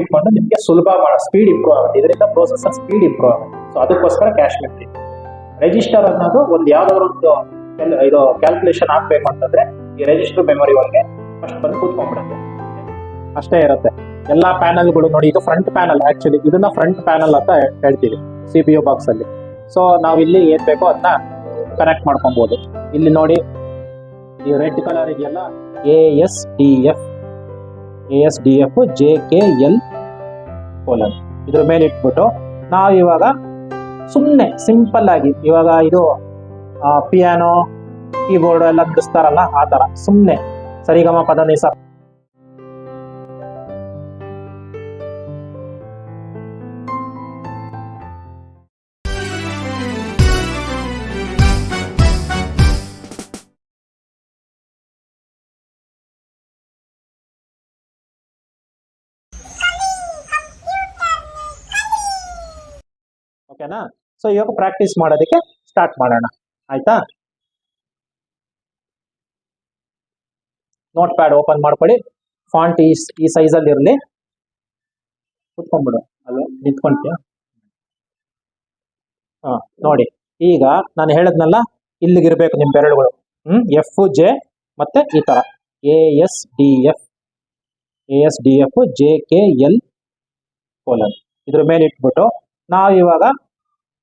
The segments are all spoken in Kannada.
ಇಟ್ಕೊಂಡು ನಿಮಗೆ ಸುಲಭ ಮಾಡೋ ಸ್ಪೀಡ್ ಇಂಪ್ರೂವ್ ಆಗುತ್ತೆ. ಇದರಿಂದ ಪ್ರೋಸೆಸ್ ಸ್ಪೀಡ್ ಇಂಪ್ರೂವ್ ಆಗುತ್ತೆ. ಸೊ ಅದಕ್ಕೋಸ್ಕರ ಕ್ಯಾಶ್ ಮೆಮರಿ ರಿಜಿಸ್ಟರ್ ಅನ್ನೋದು ಒಂದು ಯಾವ್ದಾದ್ರು ಒಂದು ಇದು ಕ್ಯಾಲ್ಕುಲೇಷನ್ ಆಗ್ಬೇಕು ಅಂತಂದ್ರೆ ಈ ರಿಜಿಸ್ಟರ್ ಮೆಮೊರಿ ಒಳಗೆ ಫಸ್ಟ್ ಬಂದು ಕೂತ್ಕೊಂಡ್ಬಿಡುತ್ತೆ. ಅಷ್ಟೇ ಇರುತ್ತೆ. ಎಲ್ಲಾ ಪ್ಯಾನಲ್ಗಳು ನೋಡಿ, ಇದು ಫ್ರಂಟ್ ಪ್ಯಾನಲ್ ಆಕ್ಚುಲಿ ಇದನ್ನ ಫ್ರಂಟ್ ಪ್ಯಾನಲ್ ಅಂತ ಹೇಳ್ತೀವಿ ಸಿ ಪಿ ಯು ಬಾಕ್ಸ್ ಅಲ್ಲಿ. ಸೊ ನಾವು ಇಲ್ಲಿ ಏನ್ ಬೇಕೋ ಅದನ್ನ ಕನೆಕ್ಟ್ ಮಾಡ್ಕೊಬಹುದು ಇಲ್ಲಿ ನೋಡಿ, ಈ ರೆಡ್ ಕಲರ್ ಇದೆಯಲ್ಲ A S D F A S D F J K L colon ಇದ್ರ ಮೇಲೆ ಇಟ್ಬಿಟ್ಟು ನಾವು ಇವಾಗ ಸುಮ್ಮನೆ ಸಿಂಪಲ್ ಆಗಿ, ಇವಾಗ ಇದು ಪಿಯಾನೋ ಕೀಬೋರ್ಡ್ ಎಲ್ಲ ಬಿಡಿಸ್ತಾರಲ್ಲ ಆ ಥರ ಸುಮ್ಮನೆ ಸರಿಗಮ ಪದ ನಿಸ ಓಕೆನಾ? ಸೊ ಇವಾಗ ಪ್ರಾಕ್ಟೀಸ್ ಮಾಡೋದಕ್ಕೆ ಸ್ಟಾರ್ಟ್ ಮಾಡೋಣ. ಆಯ್ತಾ? ನೋಟ್ ಪ್ಯಾಡ್ ಓಪನ್ ಮಾಡ್ಕೊಳ್ಳಿ. ಫಾಂಟ್ ಈ ಈ ಸೈಜಲ್ಲಿ ಇರಲಿ. ಕುತ್ಕೊಂಡ್ಬಿಡು. ಅಲ್ಲ ನಿಂತ್ಕೊಂತೀಯ ಹಾಂ, ನೋಡಿ. ಈಗ ನಾನು ಹೇಳದ್ನಲ್ಲ, ಇಲ್ಲಿಗಿರ್ಬೇಕು ನಿಮ್ಮ ಬೆರಳುಗಳು. ಹ್ಞೂ ಎಫ್ ಜೆ ಮತ್ತೆ ಈ ಥರ A S D F A S D F J K L colon ಇದ್ರ ಮೇಲೆ ಇಟ್ಬಿಟ್ಟು, ನಾವು ಇವಾಗ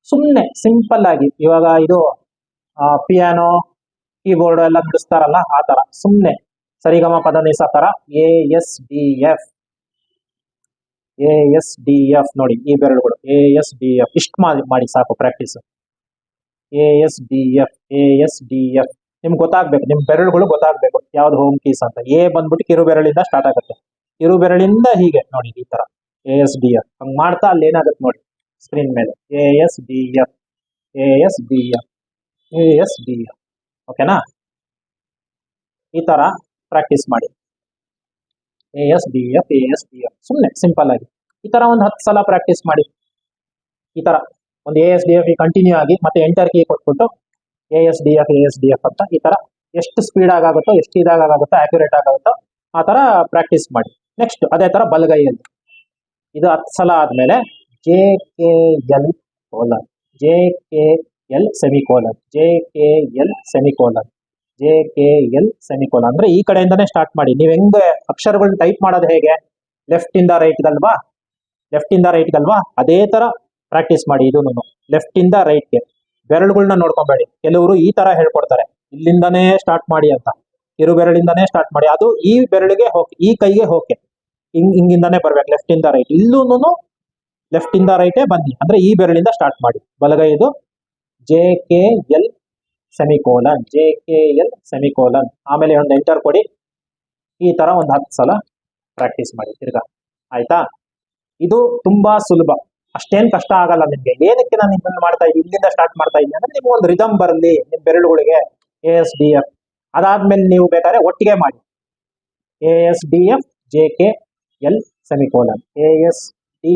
ಸುಮ್ಮನೆ ಸಿಂಪಲ್ ಆಗಿ. ಇವಾಗ ಇದು ಪಿಯಾನೋ ಕೀಬೋರ್ಡ್ ಎಲ್ಲ ಬಿಡಿಸ್ತಾರಲ್ಲ ಆ ತರ. ಸುಮ್ಮನೆ ಸರಿಗಮ ಪದ ನಿಸ ತರ. A S D F A S D F ನೋಡಿ, ಈ ಬೆರಳುಗಳು. ಎ ಎಸ್ ಡಿ ಎಫ್ ಇಷ್ಟು ಮಾಡಿ ಮಾಡಿ ಸಾಕು practice A S D F A S D F ನಿಮ್ಗೆ ಗೊತ್ತಾಗ್ಬೇಕು, ನಿಮ್ ಬೆರಳುಗಳು ಗೊತ್ತಾಗ್ಬೇಕು, ಯಾವ್ದು ಹೋಮ್ ಕೀಸ್ ಅಂತ. ಎ ಬಂದ್ಬಿಟ್ಟು ಕಿರು ಬೆರಳಿಂದ ಸ್ಟಾರ್ಟ್ ಆಗುತ್ತೆ. ಕಿರು ಬೆರಳಿಂದ ಹೀಗೆ, ನೋಡಿ, ಈ ತರ. ಎ ಎಸ್ ಡಿ ಎಫ್ ಹಂಗ್ ಮಾಡ್ತಾ ಅಲ್ಲಿ ಏನಾಗುತ್ತೆ ನೋಡಿ. ಸ್ಕ್ರೀನ್ ಮೇಲೆ. A S D F A S D F A S D F ಓಕೆನಾ ಈ ತರ ಪ್ರಾಕ್ಟೀಸ್ ಮಾಡಿ. A S D F A S D F ಸುಮ್ಮನೆ ಸಿಂಪಲ್ ಆಗಿ. ಈ ತರ ಒಂದು ಹತ್ತು ಸಲ ಪ್ರಾಕ್ಟೀಸ್ ಮಾಡಿ. ಈ ತರ. ಒಂದು A S D F continue ಆಗಿ, ಮತ್ತೆ ಎಂಟರ್ ಕೀ ಕೊಟ್ಬಿಟ್ಟು A S D F A S D F ಅಂತ ಈ ತರ. ಎಷ್ಟು ಸ್ಪೀಡ್ ಆಗುತ್ತೋ ಎಷ್ಟು ಇದಾಗುತ್ತೋ ಆಕ್ಯುರೇಟ್ ಆಗುತ್ತೋ ಆ ತರ ಪ್ರಾಕ್ಟೀಸ್ ಮಾಡಿ. ನೆಕ್ಸ್ಟ್ ಅದೇ ತರ ಬಲಗೈಯಲ್ಲಿ. ಇದು ಹತ್ತು ಸಲ ಆದ್ಮೇಲೆ J K L colon J K L semicolon, J K L semicolon, J K L semicolon. ಅಂದ್ರೆ ಈ ಕಡೆಯಿಂದನೇ ಸ್ಟಾರ್ಟ್ ಮಾಡಿ. ನೀವು ಹೆಂಗೆ ಅಕ್ಷರಗಳನ್ನ ಟೈಪ್ ಮಾಡೋದು ಹೇಗೆ? ಲೆಫ್ಟ್ ಇಂದ ರೈಟ್ ಗಲ್ವಾ ಲೆಫ್ಟ್ ಇಂದ ರೈಟ್ ಗಲ್ವಾ ಅದೇ ತರ ಪ್ರಾಕ್ಟೀಸ್ ಮಾಡಿ ಇದು ಲೆಫ್ಟ್ ಇಂದ ರೈಟ್ಗೆ ಬೆರಳುಗಳನ್ನ ನೋಡ್ಕೊಬೇಡಿ. ಕೆಲವರು ಈ ತರ ಹೇಳ್ಕೊಡ್ತಾರೆ. ಇಲ್ಲಿಂದಾನೇ ಸ್ಟಾರ್ಟ್ ಮಾಡಿ ಅಂತ. ಕಿರು ಬೆರಳಿಂದಾನೇ ಸ್ಟಾರ್ಟ್ ಮಾಡಿ. ಅದು ಈ ಬೆರಳಿಗೆ ಹೋಗಿ, ಈ ಕೈಗೆ ಹೋಕೆ. ಹಿಂಗ್, ಹಿಂಗಿಂದಾನೇ ಬರ್ಬೇಕು. ಲೆಫ್ಟ್ ಇಂದ ರೈಟ್ ಇಲ್ಲೂನು ಲೆಫ್ಟ್ ಇಂದ ರೈಟೇ ಬನ್ನಿ. ಅಂದ್ರೆ ಈ ಬೆರಳಿಂದ ಸ್ಟಾರ್ಟ್ ಮಾಡಿ. ಬಲಗೈದು. J K L semicolon J K L semicolon ಆಮೇಲೆ ಒಂದು ಎಂಟರ್ ಕೊಡಿ. ಈ ತರ ಒಂದು ಹತ್ತು ಸಲ ಪ್ರಾಕ್ಟೀಸ್ ಮಾಡಿ. ತಿರ್ಗಾ. ಆಯ್ತಾ? ಇದು ತುಂಬಾ ಸುಲಭ. ಅಷ್ಟೇನ್ ಕಷ್ಟ ಆಗಲ್ಲ ನಿಮ್ಗೆ. ಏನಕ್ಕೆ ನಾನು ಇದನ್ನ ಮಾಡ್ತಾ ಇದ್ದೀನಿ? ಇಲ್ಲಿಂದ ಸ್ಟಾರ್ಟ್ ಮಾಡ್ತಾ ಇದ್ದೀನಿ ಅಂದ್ರೆ ನಿಮ್ಗೆ ಒಂದು ರಿದಮ್ ಬರಲಿ. ನಿಮ್ ಬೆರಳುಗಳಿಗೆ. ಎ ಎಸ್ ಡಿ ಎಫ್ ಅದಾದ್ಮೇಲೆ ನೀವು ಬೇಕಾದ್ರೆ ಒಟ್ಟಿಗೆ ಮಾಡಿ. A S D F J K L semicolon A S D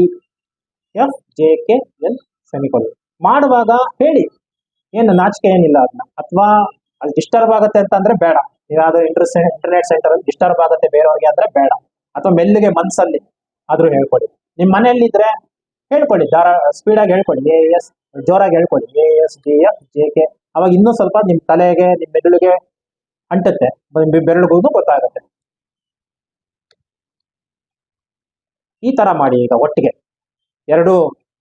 F J K L semicolon ಮಾಡುವಾಗ ಹೇಳಿ. ಏನು, ನಾಚಿಕೆ ಏನಿಲ್ಲ ಅದನ್ನ. ಅಥವಾ ಅಲ್ಲಿ ಡಿಸ್ಟರ್ಬ್ ಆಗುತ್ತೆ ಅಂತ ಅಂದ್ರೆ ಬೇಡ ನೀವ್ಯಾವ್ದೋ ಇಂಟರ್ ಇಂಟರ್ನೆಟ್ ಸೆಂಟರ್ ಅಲ್ಲಿ ಡಿಸ್ಟರ್ಬ್ ಆಗುತ್ತೆ ಬೇರೆಯವ್ರಿಗೆ ಅಂದ್ರೆ ಬೇಡ. ಅಥವಾ ಮೆಲ್ಲಿಗೆ ಮನ್ಸಲ್ಲಿ ಆದ್ರೂ ಹೇಳ್ಕೊಡಿ ನಿಮ್ ಮನೆಯಲ್ಲಿ ಇದ್ರೆ ಹೇಳ್ಕೊಡಿ ದಾರ ಸ್ಪೀಡ್ ಆಗಿ ಹೇಳ್ಕೊಡಿ ಎ ಎಸ್ ಜೋರಾಗಿ ಹೇಳ್ಕೊಳ್ಳಿ. A S D F J K ಅವಾಗ ಇನ್ನೂ ಸ್ವಲ್ಪ ನಿಮ್ ತಲೆಗೆ, ನಿಮ್ ಮೆದುಳಿಗೆ ಅಂಟುತ್ತೆ. ಬೆರಳುಗೂ ಗೊತ್ತಾಗುತ್ತೆ. ಈ ತರ ಮಾಡಿ ಈಗ ಒಟ್ಟಿಗೆ. ಎರಡು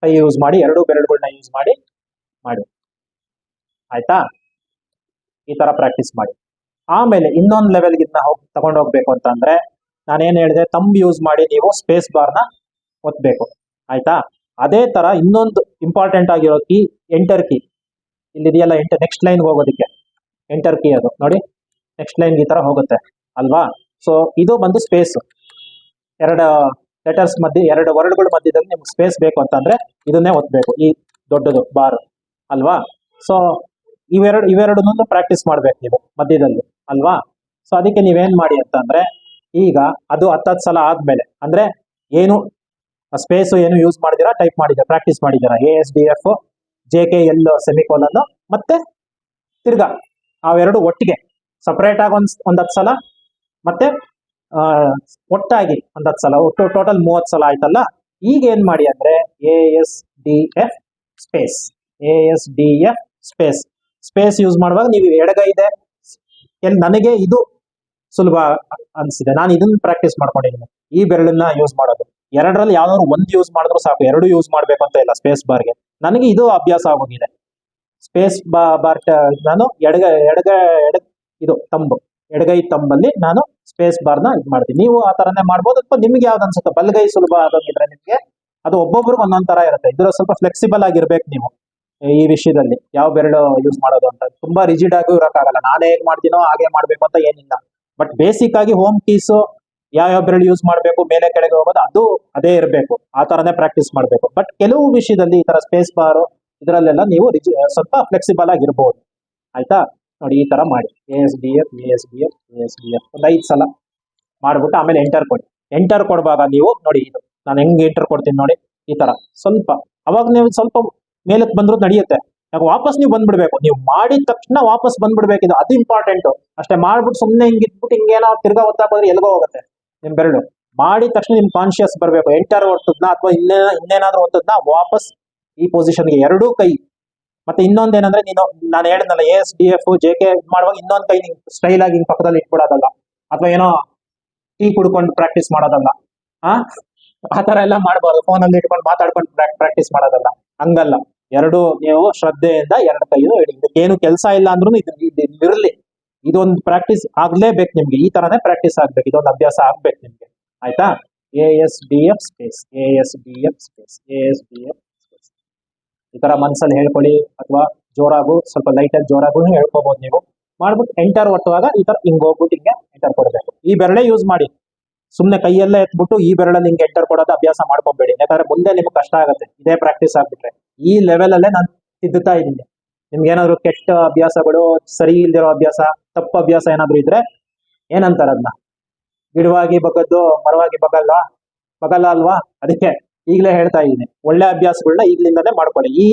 ಕೈ ಯೂಸ್ ಮಾಡಿ, ಎರಡು ಬೆರಳುಗಳನ್ನ ಯೂಸ್ ಮಾಡಿ ಮಾಡಿ. ಆಯ್ತಾ? ಈ ತರ ಪ್ರಾಕ್ಟೀಸ್ ಮಾಡಿ. ಆಮೇಲೆ ಇನ್ನೊಂದು ಲೆವೆಲ್ಗೆ ಇದನ್ನ ಹೋಗಿ, ತಗೊಂಡು ಹೋಗ್ಬೇಕು ಅಂತಂದ್ರೆ ನಾನೇನು ಹೇಳಿದೆ ತಂಬ್ ಯೂಸ್ ಮಾಡಿ ನೀವು ಸ್ಪೇಸ್ ಬಾರ್ನ ಒತ್ತಬೇಕು ಆಯ್ತಾ? ಅದೇ ತರ ಇನ್ನೊಂದು ಇಂಪಾರ್ಟೆಂಟ್ ಆಗಿರೋ ಕೀ ಎಂಟರ್ ಕೀ ಇಲ್ಲಿದೆಯಲ್ಲ ಎಂಟರ್ ನೆಕ್ಸ್ಟ್ ಲೈನ್ ಹೋಗೋದಕ್ಕೆ. ಎಂಟರ್ ಕೀ ಅದು. ನೋಡಿ ನೆಕ್ಸ್ಟ್ ಲೈನ್ ಈ ತರ ಹೋಗುತ್ತೆ. ಅಲ್ವಾ? ಸೊ ಇದು ಬಂದು ಸ್ಪೇಸ್ ಎರಡು ಲೆಟರ್ಸ್ ಮಧ್ಯೆ ಎರಡು ವರ್ಡ್ಗಳ ಮಧ್ಯದಲ್ಲಿ ನಿಮ್ಗೆ ಸ್ಪೇಸ್ ಬೇಕು ಅಂತಂದ್ರೆ ಇದನ್ನೇ ಒತ್ತಬೇಕು ಈ ದೊಡ್ಡದು ಬಾರ್ ಅಲ್ವಾ? ಸೊ ಇವೆರಡು ಇವೆರಡನ್ನೂ ಪ್ರಾಕ್ಟೀಸ್ ಮಾಡ್ಬೇಕು ನೀವು ಮಧ್ಯದಲ್ಲಿ ಅಲ್ವಾ? ಸೊ ಅದಕ್ಕೆ ನೀವೇನ್ ಮಾಡಿ ಅಂತಂದ್ರೆ ಈಗ ಅದು ಹತ್ತತ್ತು ಸಲ ಆದ್ಮೇಲೆ ಅಂದ್ರೆ ಏನು ಸ್ಪೇಸ್ ಏನು ಯೂಸ್ ಮಾಡಿದಿರಾ ಟೈಪ್ ಮಾಡಿದ್ದೀರಾ ಪ್ರಾಕ್ಟೀಸ್ ಮಾಡಿದ್ದೀರಾ? A S D F J K L semicolon ಮತ್ತೆ ತಿರ್ಗಾ ಅವೆರಡು ಒಟ್ಟಿಗೆ ಸಪರೇಟ್ ಆಗಿ ಒಂದ್ ಒಂದ್ ಹತ್ತು ಸಲ ಮತ್ತೆ ಒಟ್ಟಾಗಿ ಒಂದ್ ಹತ್ತು ಸಲ, ಒಟ್ಟು ಟೋಟಲ್ ಮೂವತ್ತು ಸಲ ಆಯ್ತಲ್ಲ? ಈಗ ಏನ್ ಮಾಡಿ ಅಂದ್ರೆ A S D F space A S D F space space use ಮಾಡುವಾಗ ನೀವು ಎಡಗೈ ಇದೆ. ಎಲ್ಲಿ ನನಗೆ ಇದು ಸುಲಭ ಅನ್ಸಿದೆ. ನಾನು ಇದನ್ನ ಪ್ರಾಕ್ಟೀಸ್ ಮಾಡ್ಕೊಂಡಿದ್ದೀನಿ. ಈ ಬೆರಳನ್ನ ಯೂಸ್ ಮಾಡೋದು. ಎರಡರಲ್ಲಿ ಯಾವ್ದಾದ್ರು ಒಂದು ಯೂಸ್ ಮಾಡಿದ್ರು ಸಾಕು. ಎರಡು ಯೂಸ್ ಮಾಡ್ಬೇಕು ಅಂತ ಇಲ್ಲ ಸ್ಪೇಸ್ ಬಾರ್ಗೆ ನನಗೆ ಇದು ಅಭ್ಯಾಸ ಆಗೋಗಿದೆ. ಸ್ಪೇಸ್ ಬಾ ಬಾರ್ ನಾನು ಎಡಗ ಎಡಗ, ಎಡ ಇದು, ತಂಬು. ಎಡಗೈ ತಂಬಲ್ಲಿ ನಾನು ಸ್ಪೇಸ್ ಬಾರ್ನ ಇದು ಮಾಡ್ತೀನಿ ನೀವು ಆ ತರನೇ ಮಾಡ್ಬೋದು ಅಥವಾ ನಿಮ್ಗೆ ಯಾವ್ದು ಅನ್ಸುತ್ತೆ, ಬಲ್ಗೈ ಸುಲಭ ಆಗೋಗಿದ್ರೆ ನಿಮ್ಗೆ ಅದು ಒಬ್ಬೊಬ್ರಿಗೆ ಒಂದೊಂದ್ ತರ ಇರುತ್ತೆ. ಇದ್ರ ಸ್ವಲ್ಪ ಫ್ಲೆಕ್ಸಿಬಲ್ ಆಗಿರ್ಬೇಕು ನೀವು ಈ ವಿಷಯದಲ್ಲಿ. ಯಾವ ಬೆರಳು ಯೂಸ್ ಮಾಡೋದು ಅಂತ. ತುಂಬಾ ರಿಜಿಡ್ ಆಗಿ ಇರೋಕ್ಕಾಗಲ್ಲ. ನಾನೇ ಏನ್ ಮಾಡ್ತೀನೋ ಹಾಗೆ ಮಾಡ್ಬೇಕು ಅಂತ ಏನಿಲ್ಲ. ಬಟ್ ಬೇಸಿಕ್ ಆಗಿ ಹೋಮ್ ಕೀಸು ಯಾವ ಯಾವ ಬೆರಳು ಯೂಸ್ ಮಾಡಬೇಕು, ಮೇಲೆ ಕೆಳಗೆ ಹೋಗೋದು, ಅದು ಅದೇ ಇರಬೇಕು. ಆ ತರನೇ ಪ್ರಾಕ್ಟೀಸ್ ಮಾಡಬೇಕು. ಬಟ್ ಕೆಲವು ವಿಷಯದಲ್ಲಿ ಈ ತರ ಸ್ಪೇಸ್ ಬಾರು ಇದರಲ್ಲೆಲ್ಲ ನೀವು ರಿಜಿ- ಸ್ವಲ್ಪ ಫ್ಲೆಕ್ಸಿಬಲ್ ಆಗಿರ್ಬೋದು. ಆಯ್ತಾ? ನೋಡಿ, ಈ ತರ ಮಾಡಿ. A S D F A S D F A S D F ಒಂದು ಐದು ಸಲ ಮಾಡ್ಬಿಟ್ಟು ಆಮೇಲೆ ಎಂಟರ್ ಕೊಡಿ. ಎಂಟರ್ ಕೊಡುವಾಗ ನೀವು? ನೋಡಿ, ಇದು. ನಾನು ಹೆಂಗೆ ಎಂಟರ್ ಕೊಡ್ತೀನಿ ನೋಡಿ, ಈ ತರ. ಸ್ವಲ್ಪ, ಅವಾಗ ನೀವು ಸ್ವಲ್ಪ ಮೇಲಕ್ಕೆ ಬಂದ್ರು ನಡೆಯುತ್ತೆ. ಯಾಕೆ, ವಾಪಸ್ ನೀವು ಬಂದ್ಬಿಡ್ಬೇಕು. ನೀವು ಮಾಡಿದ ತಕ್ಷಣ ವಾಪಸ್ ಬಂದ್ಬಿಡ್ಬೇಕು. ಇದು ಅದು ಇಂಪಾರ್ಟೆಂಟ್ ಅಷ್ಟೇ ಮಾಡ್ಬಿಟ್ಟು ಸುಮ್ಮನೆ ಹಿಂಗ್ ಇಟ್ಬಿಟ್ಟು ಹಿಂಗೇನೋ ತಿರ್ಗಾ ಒತ್ತಾಕೋದ್ರೆ ಎಲ್ಗೋ ಹೋಗುತ್ತೆ. ನಿಮ್ ಬೆರಳು. ಮಾಡಿದ ತಕ್ಷಣ ನಿಮ್ ಕಾನ್ಶಿಯಸ್ ಬರಬೇಕು. ಎಂಟರ್ ಒತ್ತದ್ನ ಅಥವಾ ಇನ್ನೇ ಇನ್ನೇನಾದ್ರೂ ಒತ್ತದ್ನ ವಾಪಸ್ ಈ ಪೊಸಿಷನ್ಗೆ ಎರಡೂ ಕೈ ಮತ್ತೆ ಇನ್ನೊಂದೇನಂದ್ರೆ ನೀನು, ನಾನು ಹೇಳಿದ್ನಲ್ಲ A S D F J K ಮಾಡುವಾಗ ಇನ್ನೊಂದ್ ಕೈ ನಿಂಗೆ ಸ್ಟೈಲ್ ಆಗಿ ಹಿಂಗ್ ಪಕ್ಕದಲ್ಲಿ ಇಟ್ಬಿಡೋದಲ್ಲ. ಅಥವಾ ಏನೋ ಟೀ ಕುಡ್ಕೊಂಡು ಪ್ರಾಕ್ಟೀಸ್ ಮಾಡೋದಲ್ಲ. ಆ? ಆ ತರ ಎಲ್ಲ ಮಾಡಬಾರ್ದು. ಫೋನಲ್ಲಿ ಇಟ್ಕೊಂಡು ಮಾತಾಡ್ಕೊಂಡು ಪ್ರಾಕ್ಟೀಸ್ ಮಾಡೋದಲ್ಲ. ಹಂಗಲ್ಲ. ಎರಡು ನೀವು ಶ್ರದ್ಧೆಯಿಂದ ಎರಡು ಕೈಯು ಇಡಿ. ಏನು ಕೆಲಸ ಇಲ್ಲ ಅಂದ್ರೂ ಇರಲಿ. ಇದೊಂದು ಪ್ರಾಕ್ಟೀಸ್ ಆಗ್ಲೇಬೇಕು ನಿಮ್ಗೆ. ಈ ತರನೇ ಪ್ರಾಕ್ಟೀಸ್ ಆಗ್ಬೇಕು. ಇದೊಂದು ಅಭ್ಯಾಸ ಆಗ್ಬೇಕು ನಿಮ್ಗೆ. ಆಯ್ತಾ? A S D F space A S D F space A S D F ಈ ತರ ಮನ್ಸಲ್ಲಿ ಹೇಳ್ಕೊಳ್ಳಿ ಅಥವಾ ಜೋರಾಗು ಸ್ವಲ್ಪ ಲೈಟ್ ಆಗಿ ಜೋರಾಗು ಹೇಳ್ಕೋಬಹುದು ನೀವು. ಮಾಡ್ಬಿಟ್ಟು ಎಂಟರ್ ಒಟ್ಟುವಾಗ ಈ ತರ ಹಿಂಗ್ ಹೋಗ್ಬಿಟ್ಟು ಹಿಂಗೆ ಎಂಟರ್ ಕೊಡಬೇಕು. ಈ ಬೆರಳೆ ಯೂಸ್ ಮಾಡಿ. ಸುಮ್ಮನೆ ಕೈಯಲ್ಲೇ ಎತ್ಬಿಟ್ಟು ಈ ಬೆರಳಲ್ಲಿ ಹಿಂಗೆ ಎಂಟರ್ ಕೊಡೋದು ಅಭ್ಯಾಸ ಮಾಡ್ಕೊಬೇಡಿ. ಯಾಕಂದ್ರೆ ಮುಂದೆ ನಿಮ್ಗೆ ಕಷ್ಟ ಆಗುತ್ತೆ. ಇದೇ ಪ್ರಾಕ್ಟೀಸ್ ಆಗ್ಬಿಟ್ರೆ. ಈ ಲೆವೆಲ್ ಅಲ್ಲೇ ನಾನು ತಿದ್ದುತ್ತಾ ಇದ್ದೀನಿ. ನಿಮ್ಗೆ ಏನಾದ್ರು ಕೆಟ್ಟ ಅಭ್ಯಾಸಗಳು, ಸರಿ ಇಲ್ದಿರೋ ಅಭ್ಯಾಸ, ತಪ್ಪು ಅಭ್ಯಾಸ ಏನಾದ್ರು ಇದ್ರೆ ಏನಂತಾರ ಅದನ್ನ ಗಿಡವಾಗಿ ಬಗ್ಗದ್ದು, ಮರವಾಗಿ ಬಗಲ್ಲ? ಬಗಲ್ಲ ಅಲ್ವಾ? ಅದಕ್ಕೆ ಈಗಲೇ ಹೇಳ್ತಾ ಇದ್ದೀನಿ. ಒಳ್ಳೆ ಅಭ್ಯಾಸಗಳನ್ನ ಈಗಲಿಂದನೇ ಮಾಡ್ಕೊಳ್ಳಿ. ಈ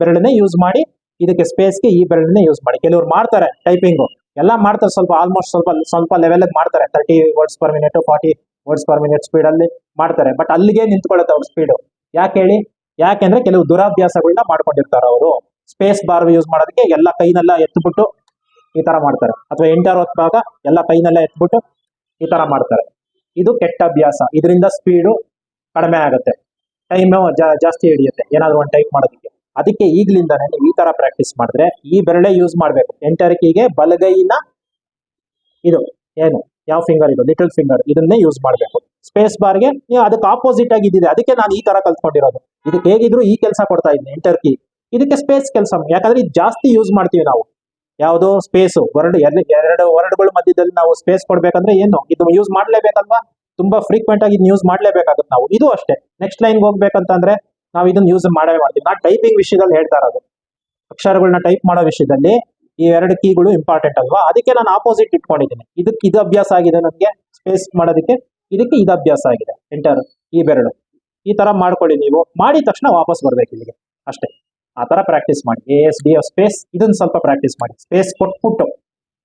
ಬೆರಳನ್ನೇ ಯೂಸ್ ಮಾಡಿ, ಇದಕ್ಕೆ ಸ್ಪೇಸ್ಗೆ ಈ ಬೆರಳನ್ನೇ ಯೂಸ್ ಮಾಡಿ. ಕೆಲವರು ಮಾಡ್ತಾರೆ ಟೈಪಿಂಗು ಎಲ್ಲ ಮಾಡ್ತಾರೆ ಸ್ವಲ್ಪ ಆಲ್ಮೋಸ್ಟ್ ಸ್ವಲ್ಪ ಸ್ವಲ್ಪ ಲೆವೆಲ್ ಮಾಡ್ತಾರೆ. Thirty words per minute forty words per minute speed ಅಲ್ಲಿ ಮಾಡ್ತಾರೆ. ಬಟ್ ಅಲ್ಲಿಗೆ ನಿಂತ್ಕೊಳ್ಳುತ್ತೆ ಅವ್ರ ಸ್ಪೀಡು ಯಾಕೆ ಹೇಳಿ? ಯಾಕೆಂದ್ರೆ ಕೆಲವು ದುರಾಭ್ಯಾಸಗಳನ್ನ ಮಾಡ್ಕೊಂಡಿರ್ತಾರೆ ಅವರು. ಸ್ಪೇಸ್ ಬಾರ್ ಯೂಸ್ ಮಾಡೋದಕ್ಕೆ ಎಲ್ಲ ಕೈನೆಲ್ಲ ಎತ್ಬಿಟ್ಟು ಈ ತರ ಮಾಡ್ತಾರೆ. ಅಥವಾ ಎಂಟರ್ ಹೊತ್ತಾಗ ಎಲ್ಲ ಕೈನೆಲ್ಲ ಎತ್ಬಿಟ್ಟು ಈ ತರ ಮಾಡ್ತಾರೆ. ಇದು ಕೆಟ್ಟ ಅಭ್ಯಾಸ. ಇದರಿಂದ ಸ್ಪೀಡು ಕಡಿಮೆ ಆಗುತ್ತೆ. ಟೈಮ್ ಜಾಸ್ತಿ ಹಿಡಿಯುತ್ತೆ. ಏನಾದ್ರು ಒಂದು ಟೈಪ್ ಮಾಡೋದಕ್ಕೆ. ಅದಕ್ಕೆ ಈಗ್ಲಿಂದಾನೇ ನೀವು ಈ ತರ ಪ್ರಾಕ್ಟೀಸ್ ಮಾಡಿದ್ರೆ ಈ ಬೆರಳೆ ಯೂಸ್ ಮಾಡಬೇಕು. ಎಂಟರ್ ಕೀಗೆ ಬಲಗೈನ ಇದು ಏನು? ಯಾವ ಫಿಂಗರ್ ಇದು? ಲಿಟಲ್ ಫಿಂಗರ್ ಇದನ್ನೇ ಯೂಸ್ ಮಾಡಬೇಕು. ಸ್ಪೇಸ್ ಬಾರ್ಗೆ ಅದಕ್ಕೆ ಆಪೋಸಿಟ್ ಆಗಿ ಇದಿದೆ ಅದಕ್ಕೆ ನಾನು ಈ ತರ ಕಲ್ತ್ಕೊಂಡಿರೋದು. ಇದಕ್ಕೆ ಹೇಗಿದ್ರು ಈ ಕೆಲಸ ಕೊಡ್ತಾ ಇದ್ದೀನಿ ಎಂಟರ್ ಕೀ ಇದಕ್ಕೆ ಸ್ಪೇಸ್ ಕೆಲಸ ಯಾಕಂದ್ರೆ ಇದು ಜಾಸ್ತಿ ಯೂಸ್ ಮಾಡ್ತೀವಿ ನಾವು. ಯಾವುದು ಸ್ಪೇಸು ವರ್ಡ್ ಎರಡು ವರ್ಡ್ಗಳ ಮಧ್ಯದಲ್ಲಿ ನಾವು ಸ್ಪೇಸ್ ಕೊಡ್ಬೇಕಂದ್ರೆ ಏನು? ಇದು ಯೂಸ್ ಮಾಡ್ಲೇಬೇಕಲ್ವಾ? ತುಂಬಾ ಫ್ರೀಕ್ವೆಂಟ್ ಆಗಿ ಯೂಸ್ ಮಾಡಲೇಬೇಕಾಗುತ್ತೆ ನಾವು. ಇದು ಅಷ್ಟೇ. ನೆಕ್ಸ್ಟ್ ಲೈನ್ ಹೋಗ್ಬೇಕಂತಂದ್ರೆ ನಾವು ಇದನ್ನ ಯೂಸ್ ಮಾಡೇ ಮಾಡ್ತೀವಿ. ನಾ ಟೈಪಿಂಗ್ ವಿಷಯದಲ್ಲಿ ಹೇಳ್ತಾ ಇರೋದು. ಅಕ್ಷರಗಳನ್ನ ಟೈಪ್ ಮಾಡೋ ವಿಷಯದಲ್ಲಿ ಈ ಎರಡು ಕೀಗಳು ಇಂಪಾರ್ಟೆಂಟ್ ಅಲ್ವಾ? ಅದಕ್ಕೆ ನಾನು ಆಪೋಸಿಟ್ ಇಟ್ಕೊಂಡಿದ್ದೀನಿ. ಇದಕ್ಕೆ ಇದು ಅಭ್ಯಾಸ ಆಗಿದೆ ನನಗೆ. ಸ್ಪೇಸ್ ಮಾಡೋದಕ್ಕೆ ಇದಕ್ಕೆ ಇದು ಅಭ್ಯಾಸ ಆಗಿದೆ. ಎಂಟರ್ ಈ ಬೆರಳು. ಈ ತರ ಮಾಡ್ಕೊಳ್ಳಿ ನೀವು. ಮಾಡಿದ ತಕ್ಷಣ ವಾಪಸ್ ಬರ್ಬೇಕು ಇಲ್ಲಿಗೆ. ಅಷ್ಟೇ. ಆ ತರ ಪ್ರಾಕ್ಟೀಸ್ ಮಾಡಿ. A S D F space ಇದನ್ನ ಸ್ವಲ್ಪ ಪ್ರಾಕ್ಟೀಸ್ ಮಾಡಿ. ಸ್ಪೇಸ್ ಕೊಟ್ಬಿಟ್ಟು.